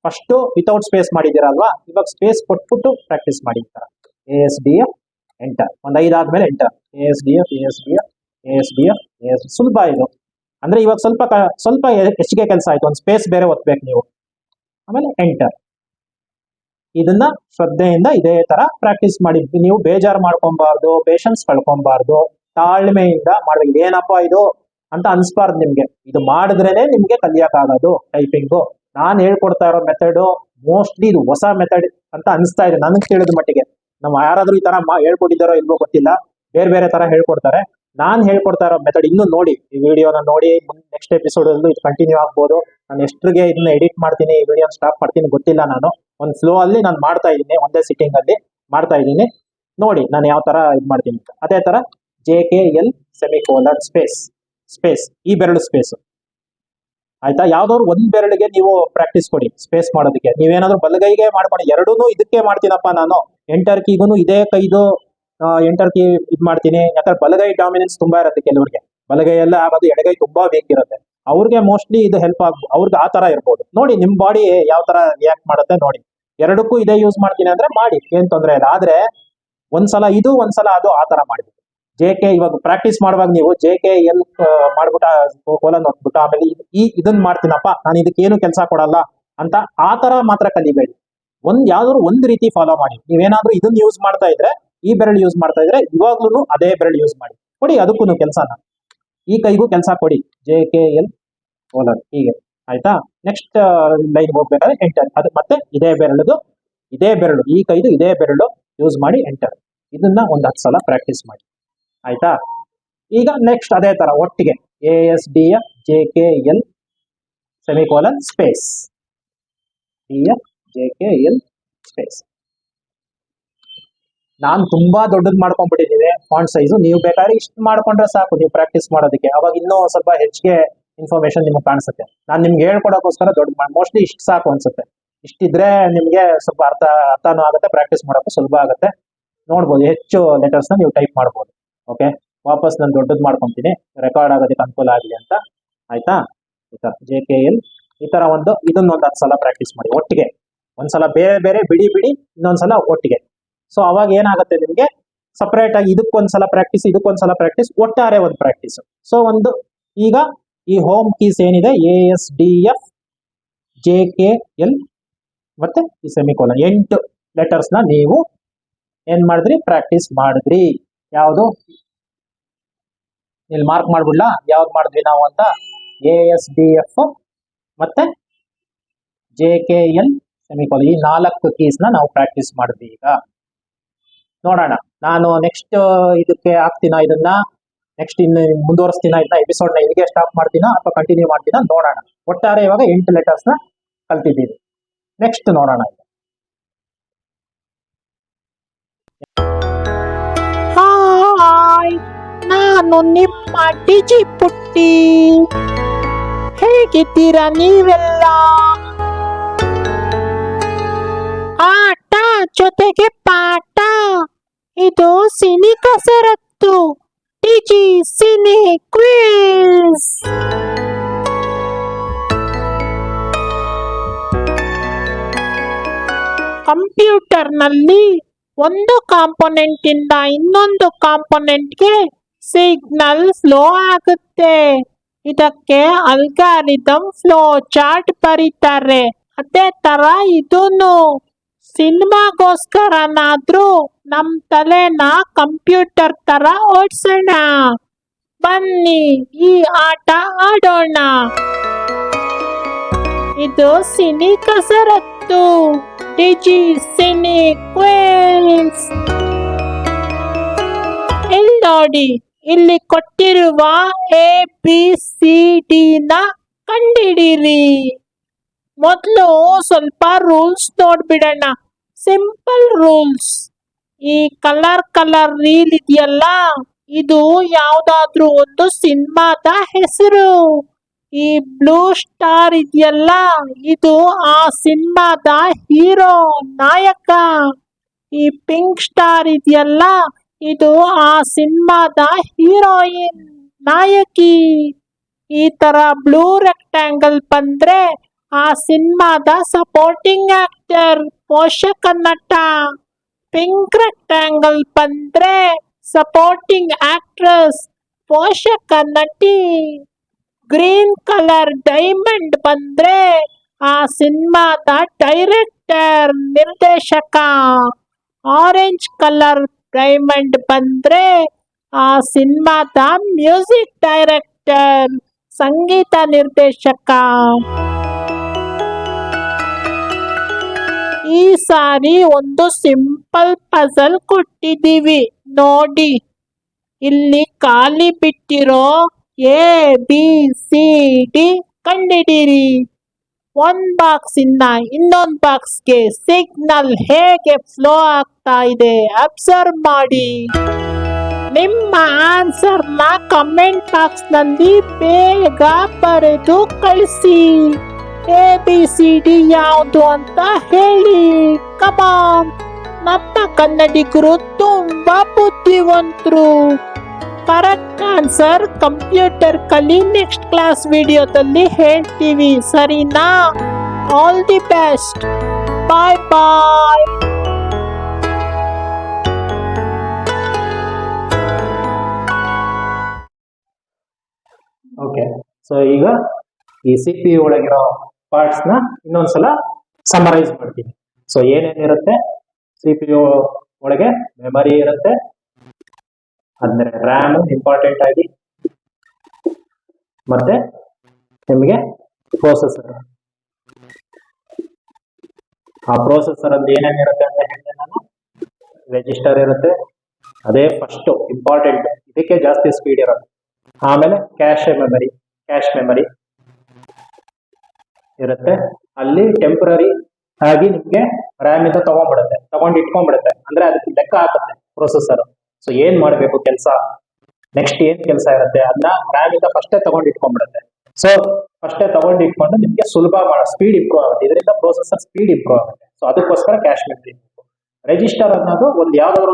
ಫಸ್ಟ್ ವಿತೌಟ್ ಸ್ಪೇಸ್ ಮಾಡಿದ್ದೀರಲ್ವಾ? ಇವಾಗ ಸ್ಪೇಸ್ ಕೊಟ್ಬಿಟ್ಟು ಪ್ರಾಕ್ಟೀಸ್ ಮಾಡಿ ಈ ತರ. A S D F enter ಒಂದ್ ಐದಾದ್ಮೇಲೆ enter A S D F A S D F A S D F A S ಸುಲಭ ಇದು. ಅಂದ್ರೆ ಇವಾಗ ಸ್ವಲ್ಪ ಸ್ವಲ್ಪ ಹೆಚ್ಚಿಗೆ ಕೆಲಸ ಆಯ್ತು. ಒಂದು ಸ್ಪೇಸ್ ಬೇರೆ ಒತ್ಬೇಕು ನೀವು. ಆಮೇಲೆ ಎಂಟರ್ ಇದನ್ನ ಶ್ರದ್ಧೆಯಿಂದ ಇದೇ ತರ ಪ್ರಾಕ್ಟೀಸ್ ಮಾಡಿ. ನೀವು ಬೇಜಾರು ಮಾಡ್ಕೊಬಾರ್ದು ಪೇಷನ್ಸ್ ಕಳ್ಕೊಬಾರ್ದು ತಾಳ್ಮೆಯಿಂದ ಮಾಡ್ಬೇಕು. ಏನಪ್ಪಾ ಇದು? ಅಂತ ಅನ್ಸ್ಬಾರ್ದು ನಿಮ್ಗೆ. ಇದು ಮಾಡಿದ್ರೇನೆ ನಿಮ್ಗೆ ಕಲಿಯಕ್ಕಾಗೋದು ಟೈಪಿಂಗು ನಾನು ಹೇಳ್ಕೊಡ್ತಾ ಇರೋ ಮೆಥಡು ಮೋಸ್ಟ್ಲಿ ಇದು ಹೊಸ ಮೆಥಡ್ ಅಂತ ಅನಿಸ್ತಾ ಇದೆ. ನನಗೆ ತಿಳಿದ ಮಟ್ಟಿಗೆ. ನಾವು ಯಾರಾದ್ರೂ ಈ ತರ ಹೇಳ್ಕೊಟ್ಟಿದ್ದಾರೋ ಇಲ್ವೋ ಗೊತ್ತಿಲ್ಲ. ಬೇರೆ ಬೇರೆ ತರ ಹೇಳ್ಕೊಡ್ತಾರೆ. ನಾನ್ ಹೇಳ್ಕೊಡ್ತಾ ಇರೋ ಮೆಥಡ್ ಇನ್ನು ನೋಡಿ. ಈ ವಿಡಿಯೋನ ನೋಡಿ. ನೆಕ್ಸ್ಟ್ ಎಪಿಸೋಡ್ ಅಲ್ಲೂ ಇದು ಕಂಟಿನ್ಯೂ ಆಗ್ಬೋದು. ನಾನು ಎಷ್ಟ್ರಿಗೆ ಇದನ್ನ ಎಡಿಟ್ ಮಾಡ್ತೀನಿ, ಈ ವಿಡಿಯೋ ಸ್ಟಾಪ್ ಮಾಡ್ತೀನಿ ಗೊತ್ತಿಲ್ಲ ನಾನು. ಒಂದು ಫ್ಲೋ ಅಲ್ಲಿ ನಾನು ಮಾಡ್ತಾ ಇದ್ದೀನಿ, ಒಂದೇ ಸಿಟ್ಟಿಂಗ್ ಅಲ್ಲಿ ಮಾಡ್ತಾ ಇದ್ದೀನಿ. ನೋಡಿ, ನಾನು ಯಾವ ತರ ಇದು ಮಾಡ್ತೀನಿ ಅದೇ ತರ J K L semicolon space space ಈ ಬೆರಳು ಸ್ಪೇಸ್ ಆಯ್ತಾ? ಯಾವ್ದಾದ್ರು ಒಂದ್ ಬೆರಳಿಗೆ ನೀವು ಪ್ರಾಕ್ಟೀಸ್ ಕೊಡಿ. ಸ್ಪೇಸ್ ಮಾಡೋದಕ್ಕೆ. ನೀವೇನಾದ್ರು ಬಲಗೈಗೆ ಮಾಡ್ಕೊಂಡು. ಎರಡೂ ಇದಕ್ಕೆ ಮಾಡ್ತೀನಪ್ಪ ನಾನು. ಎಂಟರ್ ಕೀಗೂ ಇದೇ ಕೈದು ಎಂಟರ್ ಕೀ ಇದ್ ಮಾಡ್ತೀನಿ. ಯಾಕಂದ್ರೆ ಬಲಗೈ ಡಾಮಿನೆನ್ಸ್ ತುಂಬಾ ಇರುತ್ತೆ ಕೆಲವರಿಗೆ. ಬಲಗೈ ಎಲ್ಲ ಆಗೋದು ಎಡಗೈ ತುಂಬಾ ವೀಕ್ ಇರುತ್ತೆ. ಅವ್ರಿಗೆ ಮೋಸ್ಟ್ಲಿ ಇದು ಹೆಲ್ಪ್ ಆಗ್ಬೋದು ಅವ್ರಿಗೆ ಆ ತರ ಇರ್ಬೋದು. ನೋಡಿ ನಿಮ್ ಬಾಡಿ ಯಾವ ತರ ರಿಯಾಕ್ಟ್ ಮಾಡುತ್ತೆ ನೋಡಿ. ಎರಡಕ್ಕೂ ಇದೇ ಯೂಸ್ ಮಾಡ್ತೀನಿ ಅಂದ್ರೆ ಮಾಡಿ, ಏನ್ ತೊಂದರೆ ಇಲ್ಲ. ಆದ್ರೆ ಒಂದ್ಸಲ ಇದು, ಒಂದ್ಸಲ ಅದು ಆ ತರ ಮಾಡಿ. ಜೆ ಕೆ ಇವಾಗ ಪ್ರಾಕ್ಟೀಸ್ ಮಾಡುವಾಗ ನೀವು ಜೆ ಕೆ ಎಲ್ ಮಾಡ್ಬಿಟ್ಟ ಕೋಲನ್ ಹೊತ್ಬಿಟ್ಟು ಆಮೇಲೆ ಈ, ಇದನ್ ಮಾಡ್ತೀನಪ್ಪ, ನಾನು ಇದಕ್ಕೆ ಏನು ಕೆಲಸ ಕೊಡಲ್ಲ ಅಂತ ಆ ತರ ಮಾತ್ರ ಕಲಿಬೇಡಿ. ಒಂದ್ ಯಾವ್ದಾದ್ರು ಒಂದ್ ರೀತಿ ಫಾಲೋ ಮಾಡಿ. ನೀವೇನಾದ್ರೂ ಇದನ್ನ ಯೂಸ್ ಮಾಡ್ತಾ ಇದ್ರೆ, ಈ ಬೆರಳು ಯೂಸ್ ಮಾಡ್ತಾ ಇದ್ರೆ ಇವಾಗ್ಲೂ ಅದೇ ಬೆರಳು ಯೂಸ್ ಮಾಡಿ. ಕೊಡಿ ಅದಕ್ಕೂ ಕೆಲಸನ. ಈ ಕೈಗೂ ಕೆಲಸ ಕೊಡಿ. ಜೆ ಕೆ ಎಲ್ ಓಲರ್ ಹೀಗೆ. ಆಯ್ತಾ? ನೆಕ್ಸ್ಟ್ ಲೈನ್ ಹೋಗ್ಬೇಕಾದ್ರೆ ಎಂಟರ್ ಅದು ಮತ್ತೆ ಇದೇ ಬೆರಳುದು, ಇದೇ ಬೆರಳು. ಈ ಕೈದು ಇದೇ ಬೆರಳು ಯೂಸ್ ಮಾಡಿ ಎಂಟರ್ ಇದನ್ನ ಒಂದ್ ಹತ್ತು ಸಲ ಪ್ರಾಕ್ಟೀಸ್ ಮಾಡಿ. ಆಯ್ತಾ? ಈಗ ನೆಕ್ಸ್ಟ್ ಅದೇ ತರ, ಒಟ್ಟಿಗೆ. A S D F J K L semicolon space D F J K L space ನಾನ್ ತುಂಬಾ ದೊಡ್ಡದ್ ಮಾಡ್ಕೊಂಡ್ಬಿಟ್ಟಿದ್ದೀನಿ ಫಾಂಟ್ ಸೈಜು ನೀವು ಬೇಕಾದ್ರೆ ಇಷ್ಟು ಮಾಡ್ಕೊಂಡ್ರೆ ಸಾಕು, ನೀವು ಪ್ರಾಕ್ಟೀಸ್ ಮಾಡೋದಕ್ಕೆ. ಅವಾಗ ಇನ್ನೂ ಸ್ವಲ್ಪ ಹೆಚ್ಚಿಗೆ ಇನ್ಫಾರ್ಮೇಶನ್ ನಿಮ್ಗೆ ಕಾಣಿಸುತ್ತೆ. ನಾನು ನಿಮ್ಗೆ ಹೇಳ್ಕೊಡೋಕೋಸ್ಕರ ದೊಡ್ಡ ಮೋಸ್ಟ್ಲಿ ಇಷ್ಟು ಸಾಕು ಅನ್ಸುತ್ತೆ. ಇಷ್ಟಿದ್ರೆ ನಿಮ್ಗೆ ಸ್ವಲ್ಪ ಅರ್ಥ, ಅರ್ಥನೂ ಆಗುತ್ತೆ ಪ್ರಾಕ್ಟೀಸ್ ಮಾಡೋಕ್ಕೂ ಸುಲಭ ಆಗುತ್ತೆ. ನೋಡ್ಬೋದು, ಹೆಚ್ಚು ಲೆಟರ್ಸ್ನ ನೀವು ಟೈಪ್ ಮಾಡ್ಬೋದು. ಓಕೆ ವಾಪಸ್ ನಾನು ದೊಡ್ಡದು ಮಾಡ್ಕೊಂತೀನಿ. ರೆಕಾರ್ಡ್ ಆಗೋದಕ್ಕೆ ಅನುಕೂಲ ಆಗಲಿ ಅಂತ. ಆಯ್ತಾ? ಈ ತರ ಜೆ ಕೆ ಎಲ್ ಈ ತರ ಒಂದು ಇದನ್ನ ಒಂದು ಹತ್ತು ಸಲ ಪ್ರಾಕ್ಟೀಸ್ ಮಾಡಿ ಒಟ್ಟಿಗೆ. ಒಂದ್ಸಲ ಬೇರೆ ಬೇರೆ ಬಿಡಿ ಬಿಡಿ ಇನ್ನೊಂದ್ಸಲ ಒಟ್ಟಿಗೆ. ಸೊ ಅವಾಗ ಏನಾಗುತ್ತೆ ನಿಮ್ಗೆ? ಸಪರೇಟ್ ಆಗಿ ಇದಕ್ಕೊಂದ್ಸಲ ಪ್ರಾಕ್ಟೀಸ್ ಇದಕ್ಕೊಂದ್ಸಲ ಪ್ರಾಕ್ಟೀಸ್ ಒಟ್ಟಾರೆ ಒಂದು ಪ್ರಾಕ್ಟೀಸ್ ಸೊ ಒಂದು ಈಗ ಈ ಹೋಮ್ ಕೀಸ್ ಏನಿದೆ? A S D F J K L ಮತ್ತೆ ಈ ಸೆಮಿಕೋಲನ್ ಎಂಟು ಲೆಟರ್ಸ್ನ ನೀವು ಏನ್ ಮಾಡಿದ್ರಿ? ಪ್ರಾಕ್ಟೀಸ್ ಮಾಡಿದ್ರಿ. ಯಾವುದು? ಇಲ್ಲಿ ಮಾರ್ಕ್ ಮಾಡ್ಬಿಡ್ಲಾ? ಯಾವ್ದು ಮಾಡಿದ್ವಿ ನಾವು ಅಂತ? ಎ ಎಸ್ ಡಿ ಎಫ್ ಮತ್ತೆ ಜೆ ಕೆ ಎಲ್ ಸೆಮಿಕೋಲನ್ ಈ ನಾಲ್ಕು ಕೀಸ್ ನಾವು ಪ್ರಾಕ್ಟೀಸ್ ಮಾಡಿದ್ವಿ ಈಗ. ನೋಡೋಣ. ನಾನು ನೆಕ್ಸ್ಟ್ ಇದಕ್ಕೆ ಹಾಕ್ತೀನ ಇದನ್ನ? ನೆಕ್ಸ್ಟ್ ಇನ್ನು ಮುಂದುವರಿಸ್ತೀನ ಇದನ್ನ ಎಪಿಸೋಡ್ನ ಇಲ್ಲಿಗೆ ಸ್ಟಾಪ್ ಮಾಡ್ತೀನ? ಅಥವಾ ಕಂಟಿನ್ಯೂ ಮಾಡ್ತೀನ? ನೋಡೋಣ. ಒಟ್ಟಾರೆ ಇವಾಗ ಎಂಟು ಲೆಟರ್ಸ್ನ ಕಲ್ತಿದ್ದೀವಿ. ನೆಕ್ಸ್ಟ್ ನೋಡೋಣ ನಾನು ನಿಮ್ಮ ಡಿಜಿ ಪುಟ್ಟಿ ಹೇಗಿದ್ದೀರಾ ನೀವೆಲ್ಲ? ಆಟ ಜೊತೆಗೆ ಪಾಠ. ಇದು ಸಿನಿ ಕಸರತ್ತು. ಡಿಜಿ ಸಿನಿ ಕ್ವಿಸ್ ಕಂಪ್ಯೂಟರ್ನಲ್ಲಿ ಒಂದು ಕಾಂಪೊನೆಂಟಿಂದ ಇನ್ನೊಂದು ಕಾಂಪೊನೆಂಟ್ಗೆ ಸಿಗ್ನಲ್ ಫ್ಲೋ ಆಗುತ್ತೆ. ಇದಕ್ಕೆ ಅಲ್ಗಾರಿದಮ್ ಫ್ಲೋ ಚಾರ್ಟ್ ಬರೀತಾರೆ. ಅದೇ ತರ ಇದೂನು. ಸಿನಿಮಾಗೋಸ್ಕರನಾದ್ರೂ ನಮ್ ತಲೆನ ಕಂಪ್ಯೂಟರ್ ತರ ಓಡ್ಸೋಣ. ಬನ್ನಿ, ಈ ಆಟ ಆಡೋಣ. ಇದು ಸಿನಿ ಕಸರತ್ತು. ಡಿಜಿ ಸಿನಿ ಕ್ವೇಲ್ಸ್ ಇಲ್ಲಿ ನೋಡಿ, ಇಲ್ಲಿ ಕೊಟ್ಟಿರುವ ಎ ಬಿ ಸಿ ಡಿ ನ ಕಂಡಿಡಿರಿ. ಮೊದಲು ಸ್ವಲ್ಪ ರೂಲ್ಸ್ ನೋಡ್ಬಿಡೋಣ. ಸಿಂಪಲ್ ರೂಲ್ಸ್ ಈ ಕಲರ್ ಕಲರ್ ರೀಲ್ ಇದೆಯಲ್ಲ, ಇದು ಯಾವ್ದಾದ್ರು ಒಂದು ಸಿನಿಮಾದ ಹೆಸರು. ಈ ಬ್ಲೂ ಸ್ಟಾರ್ ಇದೆಯಲ್ಲ, ಇದು ಆ ಸಿನಿಮಾದ ಹೀರೋ ನಾಯಕ. ಈ ಪಿಂಕ್ ಸ್ಟಾರ್ ಇದೆಯಲ್ಲ, ಇದು ಆ ಸಿನಿಮಾದ ಹೀರೋಯಿನ್ ನಾಯಕಿ. ಈ ತರ ಬ್ಲೂ ರೆಕ್ಟ್ಯಾಂಗಲ್ ಬಂದ್ರೆ ಆ ಸಿನಿಮಾದ ಸಪೋರ್ಟಿಂಗ್ ಆಕ್ಟರ್ ಪೋಷಕ ನಟ ಪಿಂಕ್ ರೆಕ್ಟ್ಯಾಂಗಲ್ ಬಂದ್ರೆ ಸಪೋರ್ಟಿಂಗ್ ಆಕ್ಟ್ರೆಸ್ ಪೋಷಕ ನಟಿ ಗ್ರೀನ್ ಕಲರ್ ಡೈಮಂಡ್ ಬಂದ್ರೆ ಆ ಸಿನಿಮಾದ ಡೈರೆಕ್ಟರ್ ನಿರ್ದೇಶಕ ಆರೆಂಜ್ ಕಲರ್ ಡೈಮಂಡ್ ಬಂದ್ರೆ ಆ ಸಿನಿಮಾದ ಮ್ಯೂಸಿಕ್ ಡೈರೆಕ್ಟರ್ ಸಂಗೀತ ನಿರ್ದೇಶಕ. ಈ ಸಾರಿ ಒಂದು ಸಿಂಪಲ್ ಪಜಲ್ ಕೊಟ್ಟಿದ್ದೀವಿ. ನೋಡಿ. ಇಲ್ಲಿ ಖಾಲಿ ಬಿಟ್ಟಿರೋ ಎ, ಬಿ, ಸಿ, ಡಿ ಕಂಡಿಡೀರಿ. ಒಂದು ಬಾಕ್ಸ್ ಇಂದ ಇನ್ನೊಂದ್ ಬಾಕ್ಸ್ಗೆ ಸಿಗ್ನಲ್ ಹೇಗೆ ಫ್ಲೋ ಆಗ್ತಾ ಇದೆ ಅಬ್ಸರ್ವ್ ಮಾಡಿ. ನಿಮ್ಮ ಆನ್ಸರ್ನ ಕಮೆಂಟ್ ಬಾಕ್ಸ್ನಲ್ಲಿ ಬೇಗ ಬರೆದು ಕಳಿಸಿ. ಎ ಬಿ ಸಿ ಡಿ ಯಾವುದು ಅಂತ ಹೇಳಿ. ಕಮಾನ್ ನಮ್ಮ ಕನ್ನಡಿಗರು ತುಂಬಾ ಬುದ್ಧಿವಂತರು. ಕರೆಕ್ಟ್ ಆನ್ಸರ್ ಕಂಪ್ಯೂಟರ್ ಕಲಿ ನೆಕ್ಸ್ಟ್ ಕ್ಲಾಸ್ ವಿಡಿಯೋದಲ್ಲಿ ಹೇಳ್ತೀವಿ. ಸರಿನಾ? All the best bye bye okay ಈಗ ಪಾರ್ಟ್ಸ್ನ ಇನ್ನೊಂದ್ಸಲ ಸಮರೈಸ್ ಮಾಡ್ತೀನಿ. ಸೊ ಏನೇನಿರುತ್ತೆ ಸಿ ಪಿ ಯು ಒಳಗೆ ಮೆಮರಿ ಇರುತ್ತೆ. ಅಂದ್ರೆ ರ್ಯಾಮ್ ಇಂಪಾರ್ಟೆಂಟ್ ಆಗಿ. ಮತ್ತೆ ನಿಮಗೆ ಪ್ರೋಸೆಸರ್ ಆ ಪ್ರೋಸೆಸರ್ ಅಲ್ಲಿ ಏನೇನಿರುತ್ತೆ ಅಂತ ಹೇಳಿದೆ ನಾನು ರಿಜಿಸ್ಟರ್ ಇರುತ್ತೆ. ಅದೇ ಫಸ್ಟ್ ಇಂಪಾರ್ಟೆಂಟ್ ಇದಕ್ಕೆ ಜಾಸ್ತಿ ಸ್ಪೀಡ್ ಇರುತ್ತೆ ಆಮೇಲೆ ಕ್ಯಾಶ್ ಮೆಮರಿ ಕ್ಯಾಶ್ ಮೆಮರಿ ಇರುತ್ತೆ. ಅಲ್ಲಿ ಟೆಂಪ್ರರಿ ಆಗಿ ನಿಮ್ಗೆ ರ್ಯಾಮ್ ಇಂದ ತಗೊಂಡ್ಬಿಡುತ್ತೆ. ತಗೊಂಡು ಇಟ್ಕೊಂಡ್ಬಿಡುತ್ತೆ. ಅಂದ್ರೆ ಅದಕ್ಕೆ ಲೆಕ್ಕ ಹಾಕುತ್ತೆ ಪ್ರೊಸೆಸರ್ ಸೊ ಏನ್ ಮಾಡ್ಬೇಕು ಕೆಲಸ? ನೆಕ್ಸ್ಟ್ ಏನ್ ಕೆಲಸ ಇರುತ್ತೆ? ಅದನ್ನ ರ್ಯಾಮ್ ಇಂದ ಫಸ್ಟೇ ತಗೊಂಡು ಇಟ್ಕೊಂಡ್ಬಿಡುತ್ತೆ. ಸೊ ಫಸ್ಟೇ ತಗೊಂಡು ಇಟ್ಕೊಂಡು ನಿಮ್ಗೆ ಸುಲಭ ಸ್ಪೀಡ್ ಇಂಪ್ರೂವ್ ಆಗುತ್ತೆ. ಇದರಿಂದ ಪ್ರೊಸೆಸರ್ ಸ್ಪೀಡ್ ಇಂಪ್ರೂವ್ ಆಗುತ್ತೆ. ಸೊ ಅದಕ್ಕೋಸ್ಕರ ಕ್ಯಾಶ್ ಮೆಮರಿ ರಿಜಿಸ್ಟರ್ ಅನ್ನೋದು ಒಂದು ಯಾವ್ದಾದ್ರು